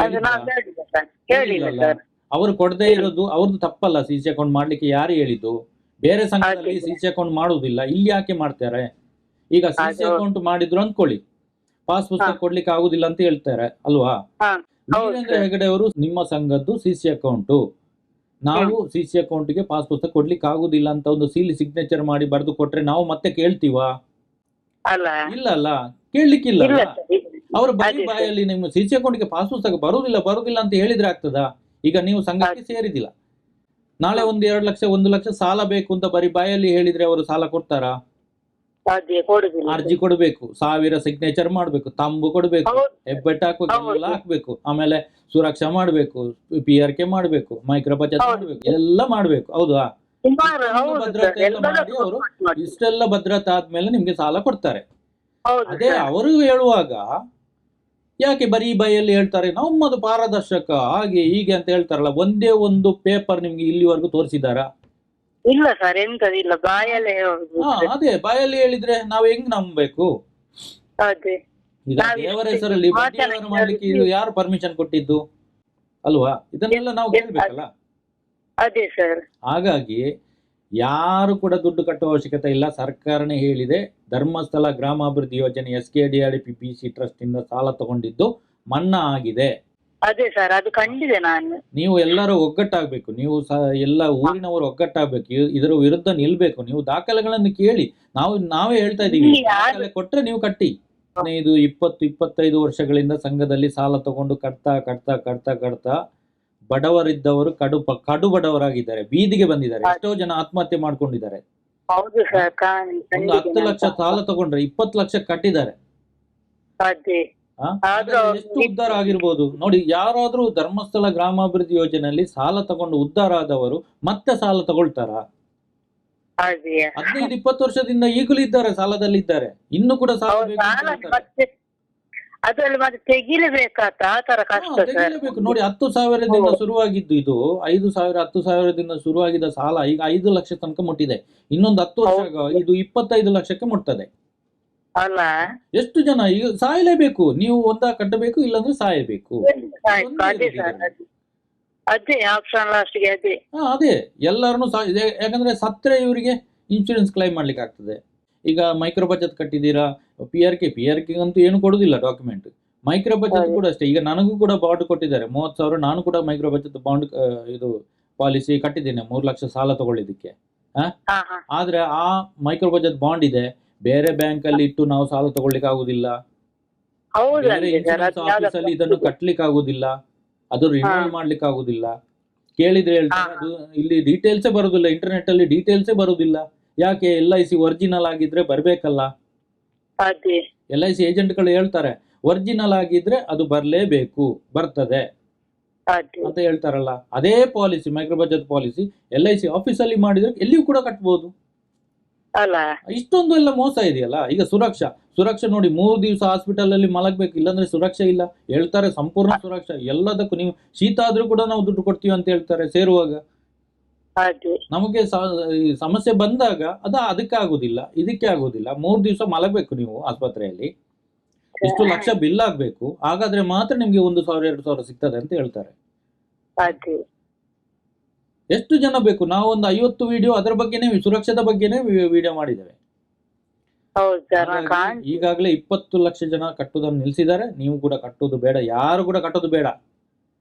ಅವರು ಕೊಡದೇ ಇರೋದು ಅವ್ರದ್ದು ತಪ್ಪಲ್ಲ ಸಿ ಸಿ ಅಕೌಂಟ್ ಮಾಡ್ಲಿಕ್ಕೆ ಯಾರು ಹೇಳಿದ್ದು? ಬೇರೆ ಸಂಘದಲ್ಲಿ. ಸಿ ಸಿ ಅಕೌಂಟ್ ಮಾಡುವುದಿಲ್ಲ. ಇಲ್ಲಿ ಯಾಕೆ ಮಾಡ್ತಾರೆ? ಈಗ ಸಿ ಸಿ ಅಕೌಂಟ್ ಮಾಡಿದ್ರು ಅಂದ್ಕೊಳ್ಳಿ. ಪಾಸ್ ಪುಸ್ತಕ ಕೊಡ್ಲಿಕ್ಕೆ ಆಗುದಿಲ್ಲ ಅಂತ ಹೇಳ್ತಾರೆ ಅಲ್ವಾ? ವೀರೇಂದ್ರ ಹೆಗಡೆ ಅವರು ನಿಮ್ಮ ಸಂಘದ್ದು ಸಿ ಸಿ ಅಕೌಂಟ್ ನಾವು ಸಿ ಸಿ ಅಕೌಂಟ್ಗೆ ಪಾಸ್ ಪುಸ್ತಕ ಕೊಡ್ಲಿಕ್ಕೆ ಆಗುದಿಲ್ಲ ಅಂತ ಒಂದು ಸೀಲ್ ಸಿಗ್ನೇಚರ್ ಮಾಡಿ ಬರೆದು ಕೊಟ್ರೆ ನಾವು ಮತ್ತೆ ಕೇಳ್ತೀವಾ? ಅಲ್ಲ. ಇಲ್ಲ ಅಲ್ಲ. ಕೇಳಲಿಕ್ಕಿಲ್ಲ. ಅವ್ರ ಬರೀ ಬಾಯಲ್ಲಿ ನಿಮ್ಮ ಸಿ ಸಿ ಅಕೌಂಟ್ಗೆ ಪಾಸ್ ಪುಸ್ತಕ ಬರುದಿಲ್ಲ ಬರುದಿಲ್ಲ ಅಂತ ಹೇಳಿದ್ರೆ ಆಗ್ತದಾ? ಈಗ ನೀವು ಸಂಘಕ್ಕೆ ಸೇರಿದಿಲ್ಲ ನಾಳೆ ಒಂದು ಎರಡು ಲಕ್ಷ ಒಂದು ಲಕ್ಷ ಸಾಲ ಬೇಕು ಅಂತ ಬರೀ ಬಾಯಲ್ಲಿ ಹೇಳಿದ್ರೆ ಅವರು ಸಾಲ ಕೊಡ್ತಾರಾ? ಕೊಡುದಿಲ್ಲ. ಅರ್ಜಿ ಕೊಡಬೇಕು ಸಾವಿರ ಸಿಗ್ನೇಚರ್ ಮಾಡ್ಬೇಕು ತಂಬು ಕೊಡಬೇಕು ಹೆಬ್ಬೆಟ್ಟು ಹಾಕ್ಬೇಕು. ಎಲ್ಲ ಹಾಕ್ಬೇಕು ಆಮೇಲೆ ಸುರಕ್ಷಾ ಮಾಡ್ಬೇಕು ಪಿ ಆರ್ ಕೆ ಮಾಡ್ಬೇಕು ಮೈಕ್ರೋ ಬಚತ್ ಮಾಡಬೇಕು ಎಲ್ಲ ಮಾಡ್ಬೇಕು ಹೌದಾ? ಭದ್ರತೆ ಎಲ್ಲ ಮಾಡಿ ಅವರು ಇಷ್ಟೆಲ್ಲ ಭದ್ರತೆ ಆದ್ಮೇಲೆ ನಿಮ್ಗೆ ಸಾಲ ಕೊಡ್ತಾರೆ. ಅದೇ ಅವರು ಹೇಳುವಾಗ ಯಾಕೆ ಬರೀ ಬೈಯಲ್ಲಿ ಹೇಳ್ತಾರೆ ನಮ್ಮದು ಪಾರದರ್ಶಕ ಹಾಗೆ ಹೀಗೆ ಅಂತ ಹೇಳ್ತಾರಲ್ಲ ಒಂದೇ ಒಂದು ಪೇಪರ್ ನಿಮ್ಗೆ ಇಲ್ಲಿವರೆಗೂ ತೋರಿಸಿದಾರಾ ಇಲ್ಲ ಸರ್ ಎಂತದಿಲ್ಲ ಬಾಯಲ್ಲೇ ಹಾ ಅದೇ ಬಾಯಲ್ಲಿ ಹೇಳಿದ್ರೆ ನಾವ್ ಹೆಂಗ್ ನಂಬಬೇಕು? ಅದೇ. ಈಗ ನಾವ್ ದೇವರ ಹೆಸರಲ್ಲಿ ಬಡ್ಡಿ ಮಾಡ್ಲಿಕ್ಕೆ ಇದು ಯಾರು ಪರ್ಮಿಷನ್ ಕೊಟ್ಟಿದ್ದು? ಅಲ್ವಾ? ಇದನ್ನೆಲ್ಲ ನಾವು ಕೇಳ್ಬೇಕಲ್ಲ? ಅದೇ ಸರ್ ಹಾಗಾಗಿ ಯಾರು ಕೂಡ ದುಡ್ಡು ಕಟ್ಟುವ ಅವಶ್ಯಕತೆ ಇಲ್ಲ. ಸರ್ಕಾರನೇ ಹೇಳಿದೆ ಧರ್ಮಸ್ಥಳ ಗ್ರಾಮಾಭಿವೃದ್ಧಿ ಯೋಜನೆ S K D R P P C trust ಇಂದ ಸಾಲ ತಗೊಂಡಿದ್ದು ಮನ್ನಾ ಆಗಿದೆ. ಅದೇ ಸರ್ ಅದು ಕಂಡಿದೆ ನಾನು. ನೀವು ಎಲ್ಲರೂ ಒಗ್ಗಟ್ಟಾಗಬೇಕು. ನೀವು ಸಹ ಎಲ್ಲ ಊರಿನವರು ಒಗ್ಗಟ್ಟಾಗಬೇಕು. ಇದರ ವಿರುದ್ಧ ನಿಲ್ಬೇಕು. ನೀವು ದಾಖಲೆಗಳನ್ನು ಕೇಳಿ. ನಾವು ನಾವೇ ಹೇಳ್ತಾ ಇದೀವಿ ದಾಖಲೆ ಕೊಟ್ರೆ ನೀವು ಕಟ್ಟಿ. ಹದಿನೈದು ಇಪ್ಪತ್ತು ಇಪ್ಪತ್ತೈದು ವರ್ಷಗಳಿಂದ ಸಂಘದಲ್ಲಿ ಸಾಲ ತಗೊಂಡು ಕಟ್ತಾ ಕಟ್ತಾ ಕಟ್ತಾ ಕಟ್ತಾ ಬಡವರಿದ್ದವರು ಕಡು ಕಡು ಬಡವರಾಗಿದ್ದಾರೆ. ಬೀದಿಗೆ ಬಂದಿದ್ದಾರೆ. ಎಷ್ಟೋ ಜನ ಆತ್ಮಹತ್ಯೆ ಮಾಡ್ಕೊಂಡಿದ್ದಾರೆ. ಹೌದು ಸರ್ ಕಾಣ್- ಒಂದು ಹತ್ತು ಲಕ್ಷ ಸಾಲ ತಗೊಂಡ್ರೆ ಇಪ್ಪತ್ತು ಲಕ್ಷ ಕಟ್ಟಿದ್ದಾರೆ. ಎಷ್ಟು ಉದ್ಧಾರ ಆಗಿರ್ಬೋದು? ನೋಡಿ ಯಾರಾದ್ರೂ ಧರ್ಮಸ್ಥಳ ಗ್ರಾಮಾಭಿವೃದ್ಧಿ ಯೋಜನೆಯಲ್ಲಿ ಸಾಲ ತಗೊಂಡು ಉದ್ಧಾರ ಆದವರು ಮತ್ತೆ ಸಾಲ ತಗೊಳ್ತಾರಾ? ಹದಿನೈದು ಇಪ್ಪತ್ತು ವರ್ಷದಿಂದ ಈಗಲೂ ಇದ್ದಾರೆ ಸಾಲದಲ್ಲಿ ಇದ್ದಾರೆ ಇನ್ನು ಕೂಡ ಸಾಲ ಅದ್ರಲ್ಲಿ ಮತ್ತೆ ತೆಗಿಲೇಬೇಕಾತ ಆ ತರ ಕಷ್ಟ ಸರ್. ತೆಗೀಲೇಬೇಕು ನೋಡಿ ಹತ್ತು ಸಾವಿರದಿಂದ ಶುರುವಾಗಿದ್ದು ಇದು. ಐದು ಸಾವಿರ ಹತ್ತು ಸಾವಿರದಿಂದ ಶುರುವಾಗಿದ್ದ ಸಾಲ ಈಗ ಐದು ಲಕ್ಷ ತನಕ ಮುಟ್ಟಿದೆ. ಇನ್ನೊಂದು ಹತ್ತು ವರ್ಷ ಇದು ಇಪ್ಪತ್ತೈದು ಲಕ್ಷಕ್ಕೆ ಮುಟ್ತದೆ. ಅಲ್ಲ? ಎಷ್ಟು ಜನ? ಈಗ ಸಾಯಲೇಬೇಕು. ನೀವು ಒಂದ ಕಟ್ಟಬೇಕು ಇಲ್ಲಾಂದ್ರೆ ಸಾಯಬೇಕು. ಆಯ್ತು, ಅದೇ ಸರ್. ಅದೇ. ಆಪ್ಷನ್ ಲಾಸ್ಟ್ಗೆ ಅದೇ. ಹಾ ಅದೇ. ಎಲ್ಲರನ್ನು ಸಾ ಯಾಕಂದ್ರೆ ಸತ್ರೆ ಇವರಿಗೆ ಇನ್ಶೂರೆನ್ಸ್ ಕ್ಲೈಮ್ ಮಾಡ್ಲಿಕ್ಕೆ ಆಗ್ತದೆ ಈಗ ಮೈಕ್ರೋ ಬಚತ್ ಕಟ್ಟಿದ್ದೀರಾ? P R K P R K ಅಂತೂ ಏನು ಕೊಡುದಿಲ್ಲ ಡಾಕ್ಯುಮೆಂಟ್ ಮೈಕ್ರೋ ಬಚತ್. ಕೂಡ ಅಷ್ಟೇ. ಈಗ ನನಗೂ ಕೂಡ ಬಾಂಡ್ ಕೊಟ್ಟಿದ್ದಾರೆ. ಮೂವತ್ತು ಸಾವಿರ ನಾನು ಕೂಡ ಮೈಕ್ರೋ ಬಚತ್ ಬಾಂಡ್ ಇದು ಪಾಲಿಸಿ ಕಟ್ಟಿದ್ದೇನೆ. ಮೂರು ಲಕ್ಷ ಸಾಲ ಹಾ ಆದ್ರೆ ಆ ಮೈಕ್ರೋ ಬಜೆಟ್ ಬಾಂಡ್ ಇದೆ. ಬೇರೆ ಬ್ಯಾಂಕ್ ಅಲ್ಲಿ ಇಟ್ಟು ನಾವು ಸಾಲ ತಗೊಳ್ಳಿಕ್ಕೆ ಆಗುದಿಲ್ಲ. ಬೇರೆ ಇನ್ಶೂರೆನ್ಸ್ ಅದು ಯಾವ್ದೋ ಇದನ್ನು ಕಟ್ಲಿಕ್ಕೆ ಆಗುದಿಲ್ಲ. ಅದು ರಿನ್ಯೂವಲ್ ಮಾಡ್ಲಿಕ್ಕೆ ಆಗುದಿಲ್ಲ. ಕೇಳಿದ್ರೆ ಹೇಳ್ತಾರೆ. ಅದು ಇಲ್ಲಿ ಡೀಟೇಲ್ಸೇ ಬರುದಿಲ್ಲ. ಇಂಟರ್ನೆಟ್ ಅಲ್ಲಿ ಡೀಟೇಲ್ಸೇ ಬರುದಿಲ್ಲ. ಯಾಕೆ ಎಲ್ ಐ ಸಿ ಒರಿಜಿನಲ್ ಆಗಿದ್ರೆ ಬರ್ಬೇಕಲ್ಲ? ಎಲ್ ಐ ಸಿ ಏಜೆಂಟ್ಗಳು ಹೇಳ್ತಾರೆ ಒರಿಜಿನಲ್ ಆಗಿದ್ರೆ ಅದು ಬರಲೇಬೇಕು ಬರ್ತದೆ. ಅಂತ ಹೇಳ್ತಾರಲ್ಲ. ಅದೇ policy micro budget policy L I C ಆಫೀಸಲ್ಲಿ ಮಾಡಿದ್ರೆ ಎಲ್ಲಿಯೂ ಕೂಡ ಕಟ್ಬೋದು. ಅಲ್ಲ. ಇಷ್ಟೊಂದು ಎಲ್ಲ ಮೋಸ ಇದೆಯಲ್ಲ? ಈಗ ಸುರಕ್ಷಾ. ಸುರಕ್ಷಾ ನೋಡಿ ಮೂರು ದಿವಸ ಹಾಸ್ಪಿಟಲ್ ಅಲ್ಲಿ ಮಲಗಬೇಕು ಇಲ್ಲಾಂದ್ರೆ ಸುರಕ್ಷೆ ಇಲ್ಲ. ಹೇಳ್ತಾರೆ ಸಂಪೂರ್ಣ ಸುರಕ್ಷಾ. ಎಲ್ಲದಕ್ಕೂ ನೀವು ಶೀತ ಆದ್ರೂ ಕೂಡ ನಾವು ದುಡ್ಡು ಕೊಡ್ತೀವಿ ಅಂತ ಹೇಳ್ತಾರೆ ಸೇರುವಾಗ. ನಮಗೆ ಸಮಸ್ಯೆ ಬಂದಾಗ ಅದ ಅದಕ್ಕೆ ಆಗುದಿಲ್ಲ ಇದಕ್ಕೆ ಆಗುದಿಲ್ಲ. ಮೂರ್ ದಿವಸ ಮಲಗಬೇಕು ನೀವು ಆಸ್ಪತ್ರೆಯಲ್ಲಿ. ಇಷ್ಟು ಲಕ್ಷ ಬಿಲ್ ಆಗ್ಬೇಕು. ಹಾಗಾದ್ರೆ ಮಾತ್ರ ನಿಮ್ಗೆ ಒಂದು ಸಾವಿರ ಎರಡು ಸಾವಿರ ಸಿಗ್ತದೆ ಅಂತ ಹೇಳ್ತಾರೆ. ಎಷ್ಟು ಜನ ಬೇಕು? ನಾವು ಒಂದು ಐವತ್ತು ವಿಡಿಯೋ ಅದರ ಬಗ್ಗೆನೇ ಸುರಕ್ಷದ ಬಗ್ಗೆನೇ ವಿಡಿಯೋ ಮಾಡಿದ್ದೇವೆ. ಈಗಾಗಲೇ ಇಪ್ಪತ್ತು ಲಕ್ಷ ಜನ ಕಟ್ಟುದನ್ನು ನಿಲ್ಸಿದ್ದಾರೆ. ನೀವು ಕೂಡ ಕಟ್ಟೋದು ಬೇಡ ಯಾರು ಕೂಡ ಕಟ್ಟೋದು ಬೇಡ.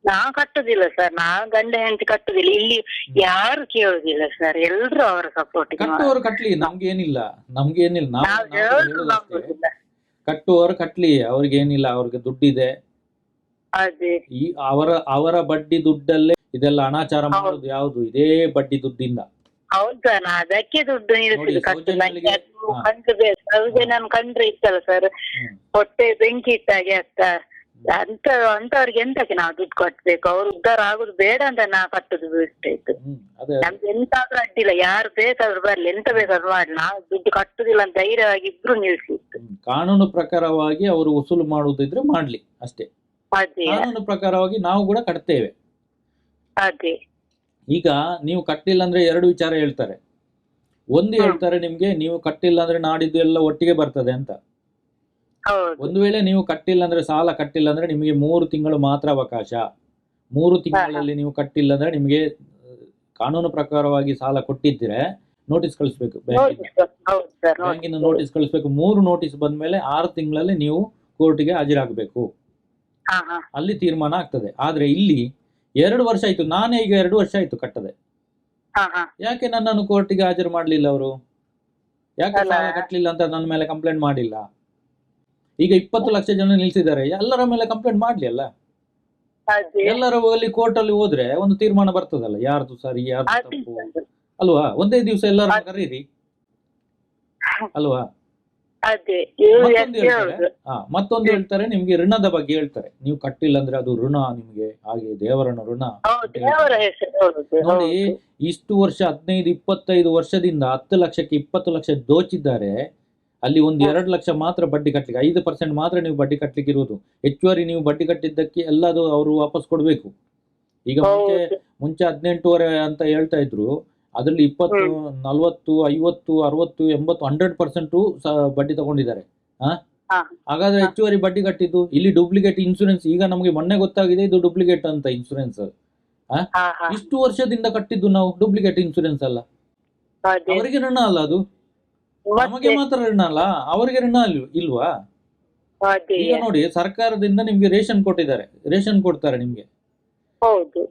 ನಾ ಕಟ್ಟುದಿಲ್ಲ ಸರ್ ನಾ ಗಂಡ ಹೆಂಡತಿ ಕಟ್ಟುದಿಲ್ಲ. ಇಲ್ಲಿ ಯಾರು ಕೇಳುದಿಲ್ಲ ಸರ್ ಎಲ್ರು ಅವರ ಸಪೋರ್ಟ್ ಕಟ್ಟುವವರು ಕಟ್ಲಿ ನಮ್ಗೆ ಏನಿಲ್ಲ ನಮ್ಗೆ ಏನಿಲ್ಲ ನಾವು ನಾವ್ ಹೇಳೋದಷ್ಟೇ. ಕಟ್ಟುವವರು ಕಟ್ಲಿ ಅವ್ರಿಗೆ ಏನಿಲ್ಲ ಅವ್ರಿಗೆ ದುಡ್ಡಿದೆ. ಅದೇ. ಈ ಅವರ ಅವರ ಬಡ್ಡಿ ದುಡ್ಡಲ್ಲೇ ಇದೆಲ್ಲ ಅನಾಚಾರ. ಮಾಡೋದು ಯಾವುದು? ಇದೇ ಬಡ್ಡಿ ದುಡ್ಡಿಂದ. ಹೌದಾ ನಾ ಅದಕ್ಕೆ ದುಡ್ಡು ನೋಡಿ, ನಿಲ್ಲಿಸಿದ್ದು ಕಷ್ಟ ಸೌಜನ್ಯಗಳಿಗೆ- ಹಾ. ಕಂಡ್ರೆ ಸೌಜನ್ಯನ್ ಕಂಡ್ರೆ ಇತ್ತಲ್ಲ ಸರ್ ಹ್ಮ್. ಹೊಟ್ಟೆ ಬೆಂಕಿ ಇಟ್ಟಾಗೆ ಆಗ್ತಾ. ಅಂತ ಅಂತವ್ರಿಗೆ ಎಂತಕ್ಕೆ ನಾವು ದುಡ್ಡು ಕಟ್ಬೇಕು? ಅವ್ರು ಉದ್ಧಾರ ಆಗುದು ಬೇಡ ಅಂತ ನಾ ಕಟ್ಟುದು ಅದೇ ನಮ್ಗೆ ಎಂತಾದ್ರೂ ಅಡ್ಡಿಲ್ಲ. ಯಾರು ಬೇಕಾದ್ರೂ ಬರ್ಲಿ ಎಂತ ಬೇಕಾದ್ರೂ ಮಾಡಿ ನಾವು ದುಡ್ಡು ಕಟ್ಟುದಿಲ್ಲ ಅಂತ ಧೈರ್ಯವಾಗಿ ಇಬ್ರು ನಿಲ್ಸಿತ್ತು ಕಾನೂನು ಪ್ರಕಾರವಾಗಿ ಅವರು ವಸೂಲು ಮಾಡುದಿದ್ರೆ ಮಾಡ್ಲಿ ಅಷ್ಟೇ. ಅದೇ. ಕಾನೂನು ಪ್ರಕಾರವಾಗಿ ನಾವು ಕೂಡ ಕಟ್ತೇವೆ. ಅದೇ. ಈಗ ನೀವು ಕಟ್ಟಿಲ್ಲ ಅಂದ್ರೆ ಎರಡು ವಿಚಾರ ಹೇಳ್ತಾರೆ. ಒಂದು ಹೇಳ್ತಾರೆ ನಿಮ್ಗೆ ನೀವು ಕಟ್ಟಿಲ್ಲ ಅಂದ್ರೆ ನಾಡಿದ್ದು ಎಲ್ಲ ಒಟ್ಟಿಗೆ ಬರ್ತದೆ ಅಂತ. ಒಂದು ವೇಳೆ ನೀವು ಕಟ್ಟಿಲ್ಲ ಅಂದ್ರೆ ಸಾಲ ಕಟ್ಟಿಲ್ಲ ಅಂದ್ರೆ ನಿಮಗೆ ಮೂರು ತಿಂಗಳು ಮಾತ್ರ ಅವಕಾಶ. ಮೂರು ತಿಂಗಳಲ್ಲಿ ನೀವು ಕಟ್ಟಿಲ್ಲ ಅಂದ್ರೆ ನಿಮಗೆ ಕಾನೂನು ಪ್ರಕಾರವಾಗಿ ಸಾಲ ಕೊಟ್ಟಿದ್ರೆ ನೋಟಿಸ್ ಕಳಿಸ್ಬೇಕು ಬ್ಯಾಂಕಿಂದ ನೋಟಿಸ್ ಕಳಿಸ್ಬೇಕು. ಮೂರು ನೋಟಿಸ್ ಬಂದ್ಮೇಲೆ ಆರು ತಿಂಗಳಲ್ಲಿ ನೀವು ಕೋರ್ಟಿಗೆ ಹಾಜರಾಗಬೇಕು. ಅಲ್ಲಿ ತೀರ್ಮಾನ ಆಗ್ತದೆ. ಆದ್ರೆ ಇಲ್ಲಿ ಎರಡು ವರ್ಷ ಆಯ್ತು. ನಾನೇ ಈಗ ಎರಡು ವರ್ಷ ಆಯ್ತು ಕಟ್ಟದೆ. ಯಾಕೆ ನನ್ನನ್ನು ಕೋರ್ಟಿಗೆ ಹಾಜರು ಮಾಡ್ಲಿಲ್ಲ ಅವರು? ಯಾಕೆ ಸಾಲ ಕಟ್ಟಲಿಲ್ಲ ಅಂತ ನನ್ನ ಮೇಲೆ ಕಂಪ್ಲೇಂಟ್ ಮಾಡಿಲ್ಲ? ಈಗ ಇಪ್ಪತ್ತು ಲಕ್ಷ ಜನ ನಿಲ್ಸಿದ್ದಾರೆ ಎಲ್ಲರ ಮೇಲೆ ಕಂಪ್ಲೇಂಟ್ ಮಾಡ್ಲಿ ಅಲ್ಲ? ಎಲ್ಲರ ಅಲ್ಲಿ ಕೋರ್ಟ್ ಅಲ್ಲಿ ಹೋದ್ರೆ ಒಂದು ತೀರ್ಮಾನ ಬರ್ತದಲ್ಲ ಯಾರ್ದು ಸರಿ ಯಾರ್ದು ತಪ್ಪು? ಅಲ್ವಾ? ಒಂದೇ ದಿವಸ ಎಲ್ಲರ ಕರೀರಿ. ಅಲ್ವಾ? ಮತ್ತೊಂದು ಹೇಳ್ತಾರೆ. ಹಾ ಮತ್ತೊಂದು ಹೇಳ್ತಾರೆ ನಿಮ್ಗೆ ಋಣದ ಬಗ್ಗೆ ಹೇಳ್ತಾರೆ. ನೀವು ಕಟ್ಟಿಲ್ಲ ಅಂದ್ರೆ ಅದು ಋಣ ನಿಮ್ಗೆ ಹಾಗೆ ದೇವರನ ಋಣ ನೋಡಿ. ಇಷ್ಟು ವರ್ಷ ಹದಿನೈದು ಇಪ್ಪತ್ತೈದು ವರ್ಷದಿಂದ ಹತ್ತು ಲಕ್ಷಕ್ಕೆ ಇಪ್ಪತ್ತು ಲಕ್ಷ ದೋಚಿದ್ದಾರೆ. ಅಲ್ಲಿ ಒಂದು ಎರಡು ಲಕ್ಷ ಮಾತ್ರ ಬಡ್ಡಿ ಕಟ್ಟಲಿಕ್ಕೆ ಐದು ಪರ್ಸೆಂಟ್ ಮಾತ್ರ ನೀವು ಬಡ್ಡಿ ಕಟ್ಟಲಿಕ್ಕೆ ಇರುವುದು ಹೆಚ್ಚುವರಿ ನೀವು ಬಡ್ಡಿ ಕಟ್ಟಿದ್ದಕ್ಕೆ ಎಲ್ಲದು ಅವರು ವಾಪಸ್ ಕೊಡಬೇಕು. ಈಗ ಮುಂಚೆ ಮುಂಚೆ ಹದಿನೆಂಟುವರೆ ಅಂತ ಹೇಳ್ತಾ ಇದ್ರು ಅದರಲ್ಲಿ ಇಪ್ಪತ್ತು ನಲವತ್ತು ಐವತ್ತು ಅರವತ್ತು ಎಂಬತ್ತು ಹಂಡ್ರೆಡ್ ಪರ್ಸೆಂಟು ಬಡ್ಡಿ ತಗೊಂಡಿದ್ದಾರೆ. ಹಾಗಾದ್ರೆ. ಹೆಚ್ಚುವರಿ ಬಡ್ಡಿ ಕಟ್ಟಿದ್ದು ಇಲ್ಲಿ ಡೂಪ್ಲಿಕೇಟ್ ಇನ್ಸೂರೆನ್ಸ್ ಈಗ ನಮಗೆ ಮೊನ್ನೆ ಗೊತ್ತಾಗಿದೆ ಇದು ಡೂಪ್ಲಿಕೇಟ್ ಅಂತ ಇನ್ಸೂರೆನ್ಸ್ ಇಷ್ಟು ವರ್ಷದಿಂದ ಕಟ್ಟಿದ್ದು ನಾವು ಡೂಪ್ಲಿಕೇಟ್ ಇನ್ಸೂರೆನ್ಸ್ ಅಲ್ಲ. ಅವರಿಗೆ ಋಣ ಅಲ್ಲ ಅದು? ನಮಗೆ ಮಾತ್ರ ಋಣ ಅಲ್ಲ ಅವರಿಗೆ ಋಣ ಇಲ್ವಾ ಈಗ ನೋಡಿ ಸರ್ಕಾರದಿಂದ ನಿಮ್ಗೆ ರೇಷನ್ ಕೊಟ್ಟಿದ್ದಾರೆ ರೇಷನ್ ಕೊಡ್ತಾರೆ ನಿಮ್ಗೆ.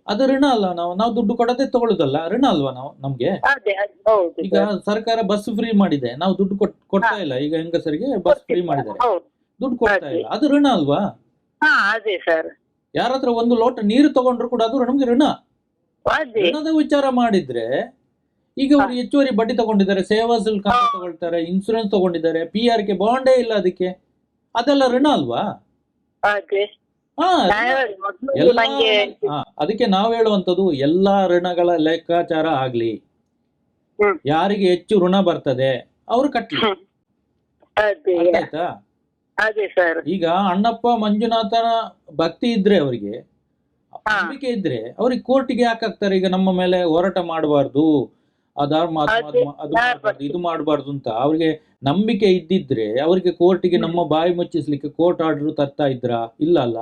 ಅದು ಋಣ ಅಲ್ಲ ನಾವು ನಾವು ದುಡ್ಡು ಕೊಡದೆ ತಗೊಳುದಲ್ಲ ಋಣ ಅಲ್ವಾ ನಾವು ನಮ್ಗೆ? ಈಗ ಸರ್ಕಾರ ಬಸ್ ಫ್ರೀ ಮಾಡಿದೆ ನಾವು ದುಡ್ಡು ಕೊಡ್ತಾ ಇಲ್ಲ ಈಗ ಹೆಂಗಸರಿಗೆ ಬಸ್ ಫ್ರೀ ಮಾಡಿದ್ದಾರೆ. ದುಡ್ಡು ಕೊಡ್ತಾ ಇಲ್ಲ ಅದು ಋಣ ಅಲ್ವಾ? ಯಾರತ್ರ ಯಾರ ಹತ್ರ ಒಂದು ಲೋಟ ನೀರು ತಗೊಂಡ್ರು ಕೂಡ ಅದು ನಮ್ಗೆ ಋಣ. ಋಣದ ವಿಚಾರ ಮಾಡಿದ್ರೆ ಈಗ ಅವರು ಹೆಚ್ಚುವರಿ ಬಡ್ಡಿ ತಗೊಂಡಿದ್ದಾರೆ ಸೇವಾಸ್ ಶುಲ್ಕ ತಗೊಳ್ತಾರೆ ಇನ್ಸೂರೆನ್ಸ್ ತಗೊಂಡಿದ್ದಾರೆ ಪಿ ಆರ್ ಕೆ ಬಾಂಡೇ ಇಲ್ಲ ಅದಕ್ಕೆ. ಅದೆಲ್ಲ ಋಣ ಅಲ್ವಾ? ಅದಕ್ಕೆ ನಾವು ಹೇಳುವಂತದ್ದು ಎಲ್ಲಾ ಋಣಗಳ ಲೆಕ್ಕಾಚಾರ ಆಗ್ಲಿ. ಯಾರಿಗೆ ಹೆಚ್ಚು ಋಣ ಬರ್ತದೆ ಅವರು ಕಟ್ಲಿ. ಆಯ್ತಾ? ಈಗ ಅಣ್ಣಪ್ಪ ಮಂಜುನಾಥನ ಭಕ್ತಿ ಇದ್ರೆ ಅವರಿಗೆ. ನಂಬಿಕೆ ಇದ್ರೆ ಅವ್ರಿಗೆ ಕೋರ್ಟ್ಗೆ ಯಾಕಾಗ್ತಾರೆ ಈಗ ನಮ್ಮ ಮೇಲೆ ಹೋರಾಟ ಮಾಡಬಾರ್ದು. ಅಧರ್ಮ ಅದು ಮಾಡಬಾರ್ದು ಇದು ಮಾಡಬಾರ್ದು ಅಂತ. ಅವ್ರಿಗೆ ನಂಬಿಕೆ ಇದ್ದಿದ್ರೆ ಅವರಿಗೆ ಕೋರ್ಟಿಗೆ ನಮ್ಮ ಬಾಯಿ ಮುಚ್ಚಿಸ್ಲಿಕ್ಕೆ ಕೋರ್ಟ್ ಆರ್ಡರ್ ತರ್ತಾ ಇದ್ರ? ಇಲ್ಲ ಅಲ್ಲ?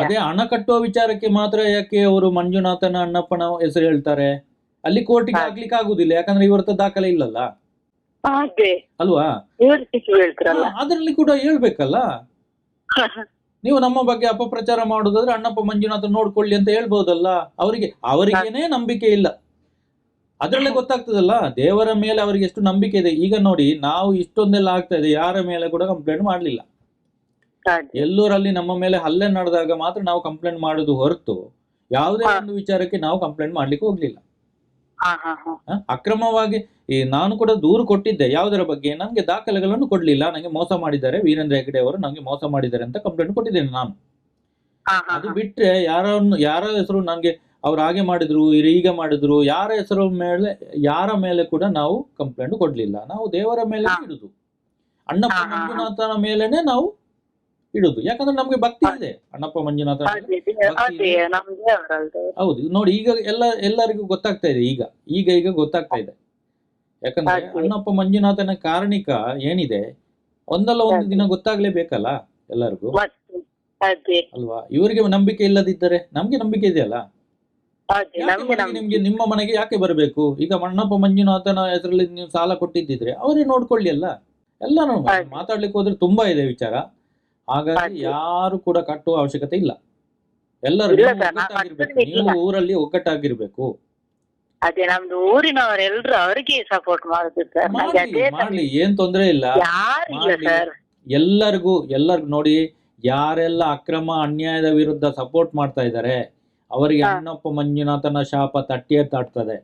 ಅದೇ ಹಣ ಕಟ್ಟುವ ವಿಚಾರಕ್ಕೆ ಮಾತ್ರ ಯಾಕೆ ಅವರು ಮಂಜುನಾಥನ ಅಣ್ಣಪ್ಪನ ಹೆಸರು ಹೇಳ್ತಾರೆ? ಅಲ್ಲಿ ಕೋರ್ಟಿಗೆ. ಹಾಕ್ಲಿಕ್ಕೆ ಆಗುದಿಲ್ಲ ಯಾಕಂದ್ರೆ ಇವರತ್ತ ದಾಖಲೆ ಇಲ್ಲಲ್ಲ? ಅಲ್ವಾ? ಅದ್ರಲ್ಲಿ ಕೂಡ ಹೇಳ್ಬೇಕಲ್ಲ? ನೀವು ನಮ್ಮ ಬಗ್ಗೆ ಅಪಪ್ರಚಾರ ಮಾಡುದಾದ್ರೆ ಅಣ್ಣಪ್ಪ ಮಂಜುನಾಥ ನೋಡ್ಕೊಳ್ಳಿ ಅಂತ ಹೇಳ್ಬೋದಲ್ಲ? ಅವರಿಗೆ ಅವರಿಗೇನೆ ನಂಬಿಕೆ ಇಲ್ಲ. ಅದ್ರಲ್ಲೇ ಗೊತ್ತಾಗ್ತದಲ್ಲ ದೇವರ ಮೇಲೆ ಅವರಿಗೆ ಎಷ್ಟು ನಂಬಿಕೆ ಇದೆ. ಈಗ ನೋಡಿ ನಾವು ಇಷ್ಟೊಂದೆಲ್ಲ ಆಗ್ತಾ ಇದೆ ಯಾರ ಮೇಲೆ ಕೂಡ ಕಂಪ್ಲೇಂಟ್ ಮಾಡಲಿಲ್ಲ. ಎಲ್ಲೂರಲ್ಲಿ ನಮ್ಮ ಮೇಲೆ ಹಲ್ಲೆ ನಡೆದಾಗ ಮಾತ್ರ ನಾವು ಕಂಪ್ಲೇಂಟ್ ಮಾಡುದು ಹೊರತು ಯಾವುದೇ ಒಂದು ವಿಚಾರಕ್ಕೆ ನಾವು ಕಂಪ್ಲೇಂಟ್ ಮಾಡ್ಲಿಕ್ಕೆ ಹೋಗ್ಲಿಲ್ಲ. ಅಕ್ರಮವಾಗಿ ಈ ನಾನು ಕೂಡ ದೂರು ಕೊಟ್ಟಿದ್ದೆ ಯಾವುದರ ಬಗ್ಗೆ? ನನಗೆ ದಾಖಲೆಗಳನ್ನು ಕೊಡ್ಲಿಲ್ಲ. ನನಗೆ ಮೋಸ ಮಾಡಿದ್ದಾರೆ ವೀರೇಂದ್ರ ಹೆಗ್ಡೆ ಅವರು ನನಗೆ ಮೋಸ ಮಾಡಿದ್ದಾರೆ ಅಂತ ಕಂಪ್ಲೇಂಟ್ ಕೊಟ್ಟಿದ್ದೇನೆ ನಾನು. ಅದು ಬಿಟ್ರೆ ಯಾರನ್ನು ಯಾರ ಹೆಸರು ನನಗೆ ಅವ್ರು ಹಾಗೆ ಮಾಡಿದ್ರು ಹೀಗೆ ಮಾಡಿದ್ರು ಯಾರ ಹೆಸರು ಮೇಲೆ ಯಾರ ಮೇಲೆ ಕೂಡ ನಾವು ಕಂಪ್ಲೇಂಟ್ ಕೊಡ್ಲಿಲ್ಲ. ನಾವು ದೇವರ ಮೇಲೆ ಇಡುದು. ಅಣ್ಣಪ್ಪ. ಮಂಜುನಾಥನ ಮೇಲೆನೆ ನಾವು ಇಡುದು. ಯಾಕಂದ್ರೆ ನಮ್ಗೆ ಭಕ್ತಿ ಇದೆ. ಅಣ್ಣಪ್ಪ ಮಂಜುನಾಥ ಹೌದು. ನೋಡಿ ಈಗ ಎಲ್ಲ ಎಲ್ಲರಿಗೂ ಗೊತ್ತಾಗ್ತಾ ಇದೆ ಈಗ. ಈಗ ಈಗ ಗೊತ್ತಾಗ್ತಾ ಇದೆ. ಯಾಕಂದ್ರೆ ಅಣ್ಣಪ್ಪ ಮಂಜುನಾಥನ ಕಾರಣಿಕ ಏನಿದೆ? ಒಂದಲ್ಲ ಒಂದು ದಿನ ಗೊತ್ತಾಗ್ಲೇಬೇಕಲ್ಲ ಎಲ್ಲರಿಗೂ? ಅಲ್ವಾ? ಇವರಿಗೆ ನಂಬಿಕೆ ಇಲ್ಲದಿದ್ದರೆ ನಮ್ಗೆ ನಂಬಿಕೆ ಇದೆಯಲ್ಲ? ನಮ್ಗೆ ನಿಮ್ಮ ಮನೆಗೆ ಯಾಕೆ ಬರಬೇಕು? ಈಗ ಮಣ್ಣಪ್ಪ ಮಂಜುನಾಥನ ಹೆಸರಲ್ಲಿ ನೀವು ಸಾಲ ಕೊಟ್ಟಿದ್ದಿದ್ರೆ ಅವರೇ ನೋಡ್ಕೊಳ್ಳಿ ಅಲ್ಲ. ಎಲ್ಲ ಮಾತಾಡ್ಲಿಕ್ಕೆ ಹೋದ್ರೆ ತುಂಬಾ ಇದೆ ವಿಚಾರ. ಹಾಗಾಗಿ ಯಾರು ಕೂಡ ಕಟ್ಟುವ ಅವಶ್ಯಕತೆ ಇಲ್ಲ. ಎಲ್ಲರೂ ನೀವು. ಊರಲ್ಲಿ ಒಗ್ಗಟ್ಟಾಗಿರ್ಬೇಕು. ಅದೇ ನಮ್ದು ಊರಿನವರೆಲ್ಲರೂ ಅವರಿಗೆ ಸಪೋರ್ಟ್ ಮಾಡುದು ಮಾಡ್ಲಿ ಏನ್ ತೊಂದ್ರೆ ಇಲ್ಲ. ಎಲ್ಲರಿಗೂ ಎಲ್ಲರಿಗೂ ನೋಡಿ ಯಾರೆಲ್ಲ ಅಕ್ರಮ ಅನ್ಯಾಯದ ವಿರುದ್ಧ ಸಪೋರ್ಟ್ ಮಾಡ್ತಾ ಇದ್ದಾರೆ ಅವರಿಗೆ ಅಣ್ಣಪ್ಪ ಮಂಜುನಾಥನ ಶಾಪ ತಟ್ಟಿಯೇ ತಾಡ್ತದೆ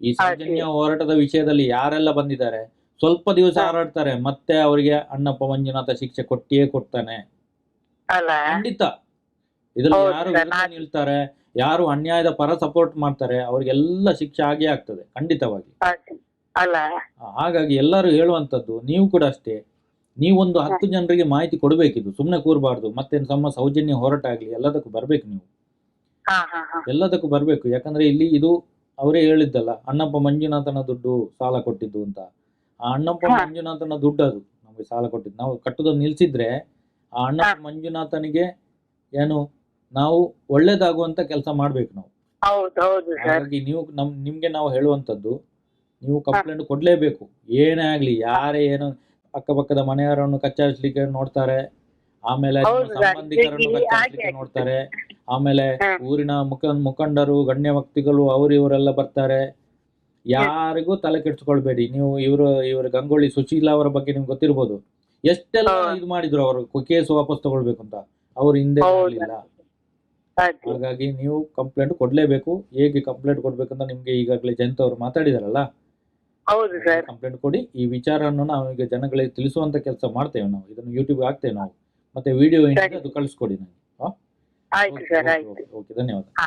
ಈ ಸೌಜನ್ಯ ಹೋರಾಟದ ವಿಷಯದಲ್ಲಿ ಯಾರೆಲ್ಲ ಬಂದಿದ್ದಾರೆ? ಸ್ವಲ್ಪ ದಿವಸ. ಹಾರಾಡ್ತಾರೆ ಮತ್ತೆ ಅವರಿಗೆ ಅಣ್ಣಪ್ಪ ಮಂಜುನಾಥ ಶಿಕ್ಷೆ ಕೊಟ್ಟಿಯೇ ಕೊಡ್ತಾನೆ. ಖಂಡಿತ. ಇದ್ರಲ್ಲಿ ಯಾರು ನಿಲ್ತಾರೆ ಯಾರು ಅನ್ಯಾಯದ ಪರ ಸಪೋರ್ಟ್ ಮಾಡ್ತಾರೆ ಅವ್ರಿಗೆಲ್ಲ ಶಿಕ್ಷೆ ಆಗೇ ಆಗ್ತದೆ ಖಂಡಿತವಾಗಿ. ಅಲ್ಲ. ಹಾಗಾಗಿ ಎಲ್ಲರೂ ಹೇಳುವಂತದ್ದು ನೀವು ಕೂಡ ಅಷ್ಟೇ. ನೀವೊಂದು ಹತ್ತು ಜನರಿಗೆ ಮಾಹಿತಿ ಕೊಡಬೇಕಿದು ಸುಮ್ಮನೆ ಕೂರಬಾರ್ದು. ಮತ್ತೆ ನಮ್ಮ ಸೌಜನ್ಯ ಹೋರಾಟ ಆಗಲಿ ಎಲ್ಲದಕ್ಕೂ ಬರಬೇಕು ನೀವು. ಎಲ್ಲದಕ್ಕೂ ಬರಬೇಕು. ಯಾಕಂದ್ರೆ ಇಲ್ಲಿ ಇದು ಅವರೇ ಹೇಳಿದ್ದಲ್ಲ ಅಣ್ಣಪ್ಪ ಮಂಜುನಾಥನ ದುಡ್ಡು ಸಾಲ ಕೊಟ್ಟಿದ್ದು ಅಂತ. ಆ ಅಣ್ಣಪ್ಪ. ಮಂಜುನಾಥನ ದುಡ್ಡು ಅದು ನಮಗೆ ಸಾಲ ಕೊಟ್ಟಿದ್ದು. ನಾವು ಕಟ್ಟುದನ್ನು ನಿಲ್ಸಿದ್ರೆ ಆ ಅಣ್ಣಪ್ಪ ಮಂಜುನಾಥನಿಗೆ ಏನು ನಾವು ಒಳ್ಳೇದಾಗುವಂತ ಕೆಲಸ ಮಾಡ್ಬೇಕು ನಾವು. ಹಾಗಾಗಿ ನೀವು ನಮ್ ನಿಮ್ಗೆ ನಾವು ಹೇಳುವಂತದ್ದು ನೀವು ಕಂಪ್ಲೇಂಟ್ ಕೊಡ್ಲೇಬೇಕು. ಏನೇ ಆಗ್ಲಿ ಯಾರೇ ಏನು ಅಕ್ಕಪಕ್ಕದ ಮನೆಯವರನ್ನು ಕಚ್ಚಾಡಿಸ್ಲಿಕ್ಕೆ ನೋಡ್ತಾರೆ ಆಮೇಲೆ ಸಂಬಂಧಿಕರನ್ನು ಕಚ್ಚಾಡಿಸ್ಲಿಕ್ಕೆ ನೋಡ್ತಾರೆ. ಆಮೇಲೆ ಊರಿನ ಮುಖ ಮುಖಂಡರು ಗಣ್ಯ ವ್ಯಕ್ತಿಗಳು ಅವರು ಇವರೆಲ್ಲ ಬರ್ತಾರೆ. ಯಾರಿಗೂ ತಲೆ ಕೆಡಿಸ್ಕೊಳ್ಬೇಡಿ. ನೀವು ಇವರು ಇವರು ಗಂಗೊಳ್ಳಿ ಸುಶೀಲಾ ಅವರ ಬಗ್ಗೆ ನಿಮ್ಗೆ ಗೊತ್ತಿರ್ಬೋದು. ಎಷ್ಟೆಲ್ಲ. ಇದು ಮಾಡಿದ್ರು ಅವರು? ಕೇಸ್ ವಾಪಸ್ ತಗೊಳ್ಬೇಕು ಅಂತ ಅವ್ರು ಹಿಂದೆ. ಹಾಗಾಗಿ ನೀವು ಕಂಪ್ಲೇಂಟ್ ಕೊಡ್ಲೇಬೇಕು. ಹೇಗೆ ಕಂಪ್ಲೇಂಟ್ ಕೊಡ್ಬೇಕಂತ ನಿಮ್ಗೆ ಈಗಾಗಲೇ ಜಯಂತ್ ಅವರು ಮಾತಾಡಿದಾರಲ್ಲ? ಕಂಪ್ಲೇಂಟ್ ಕೊಡಿ. ಈ ವಿಚಾರವನ್ನು ನಾವು ಈಗ ಜನಗಳಿಗೆ ತಿಳಿಸುವಂತ ಕೆಲಸ ಮಾಡ್ತೇವೆ ನಾವು. ಇದನ್ನು ಯೂಟ್ಯೂಬ್ ಹಾಕ್ತೇವೆ ನಾವು. ಮತ್ತೆ ವಿಡಿಯೋ ಅದು ಕಳಿಸ್ಕೊಡಿ ನನಗೆ. ಆಯ್ತು ಸರ್ ಆಯ್ತು ಓಕೆ ಧನ್ಯವಾದ ಹಾ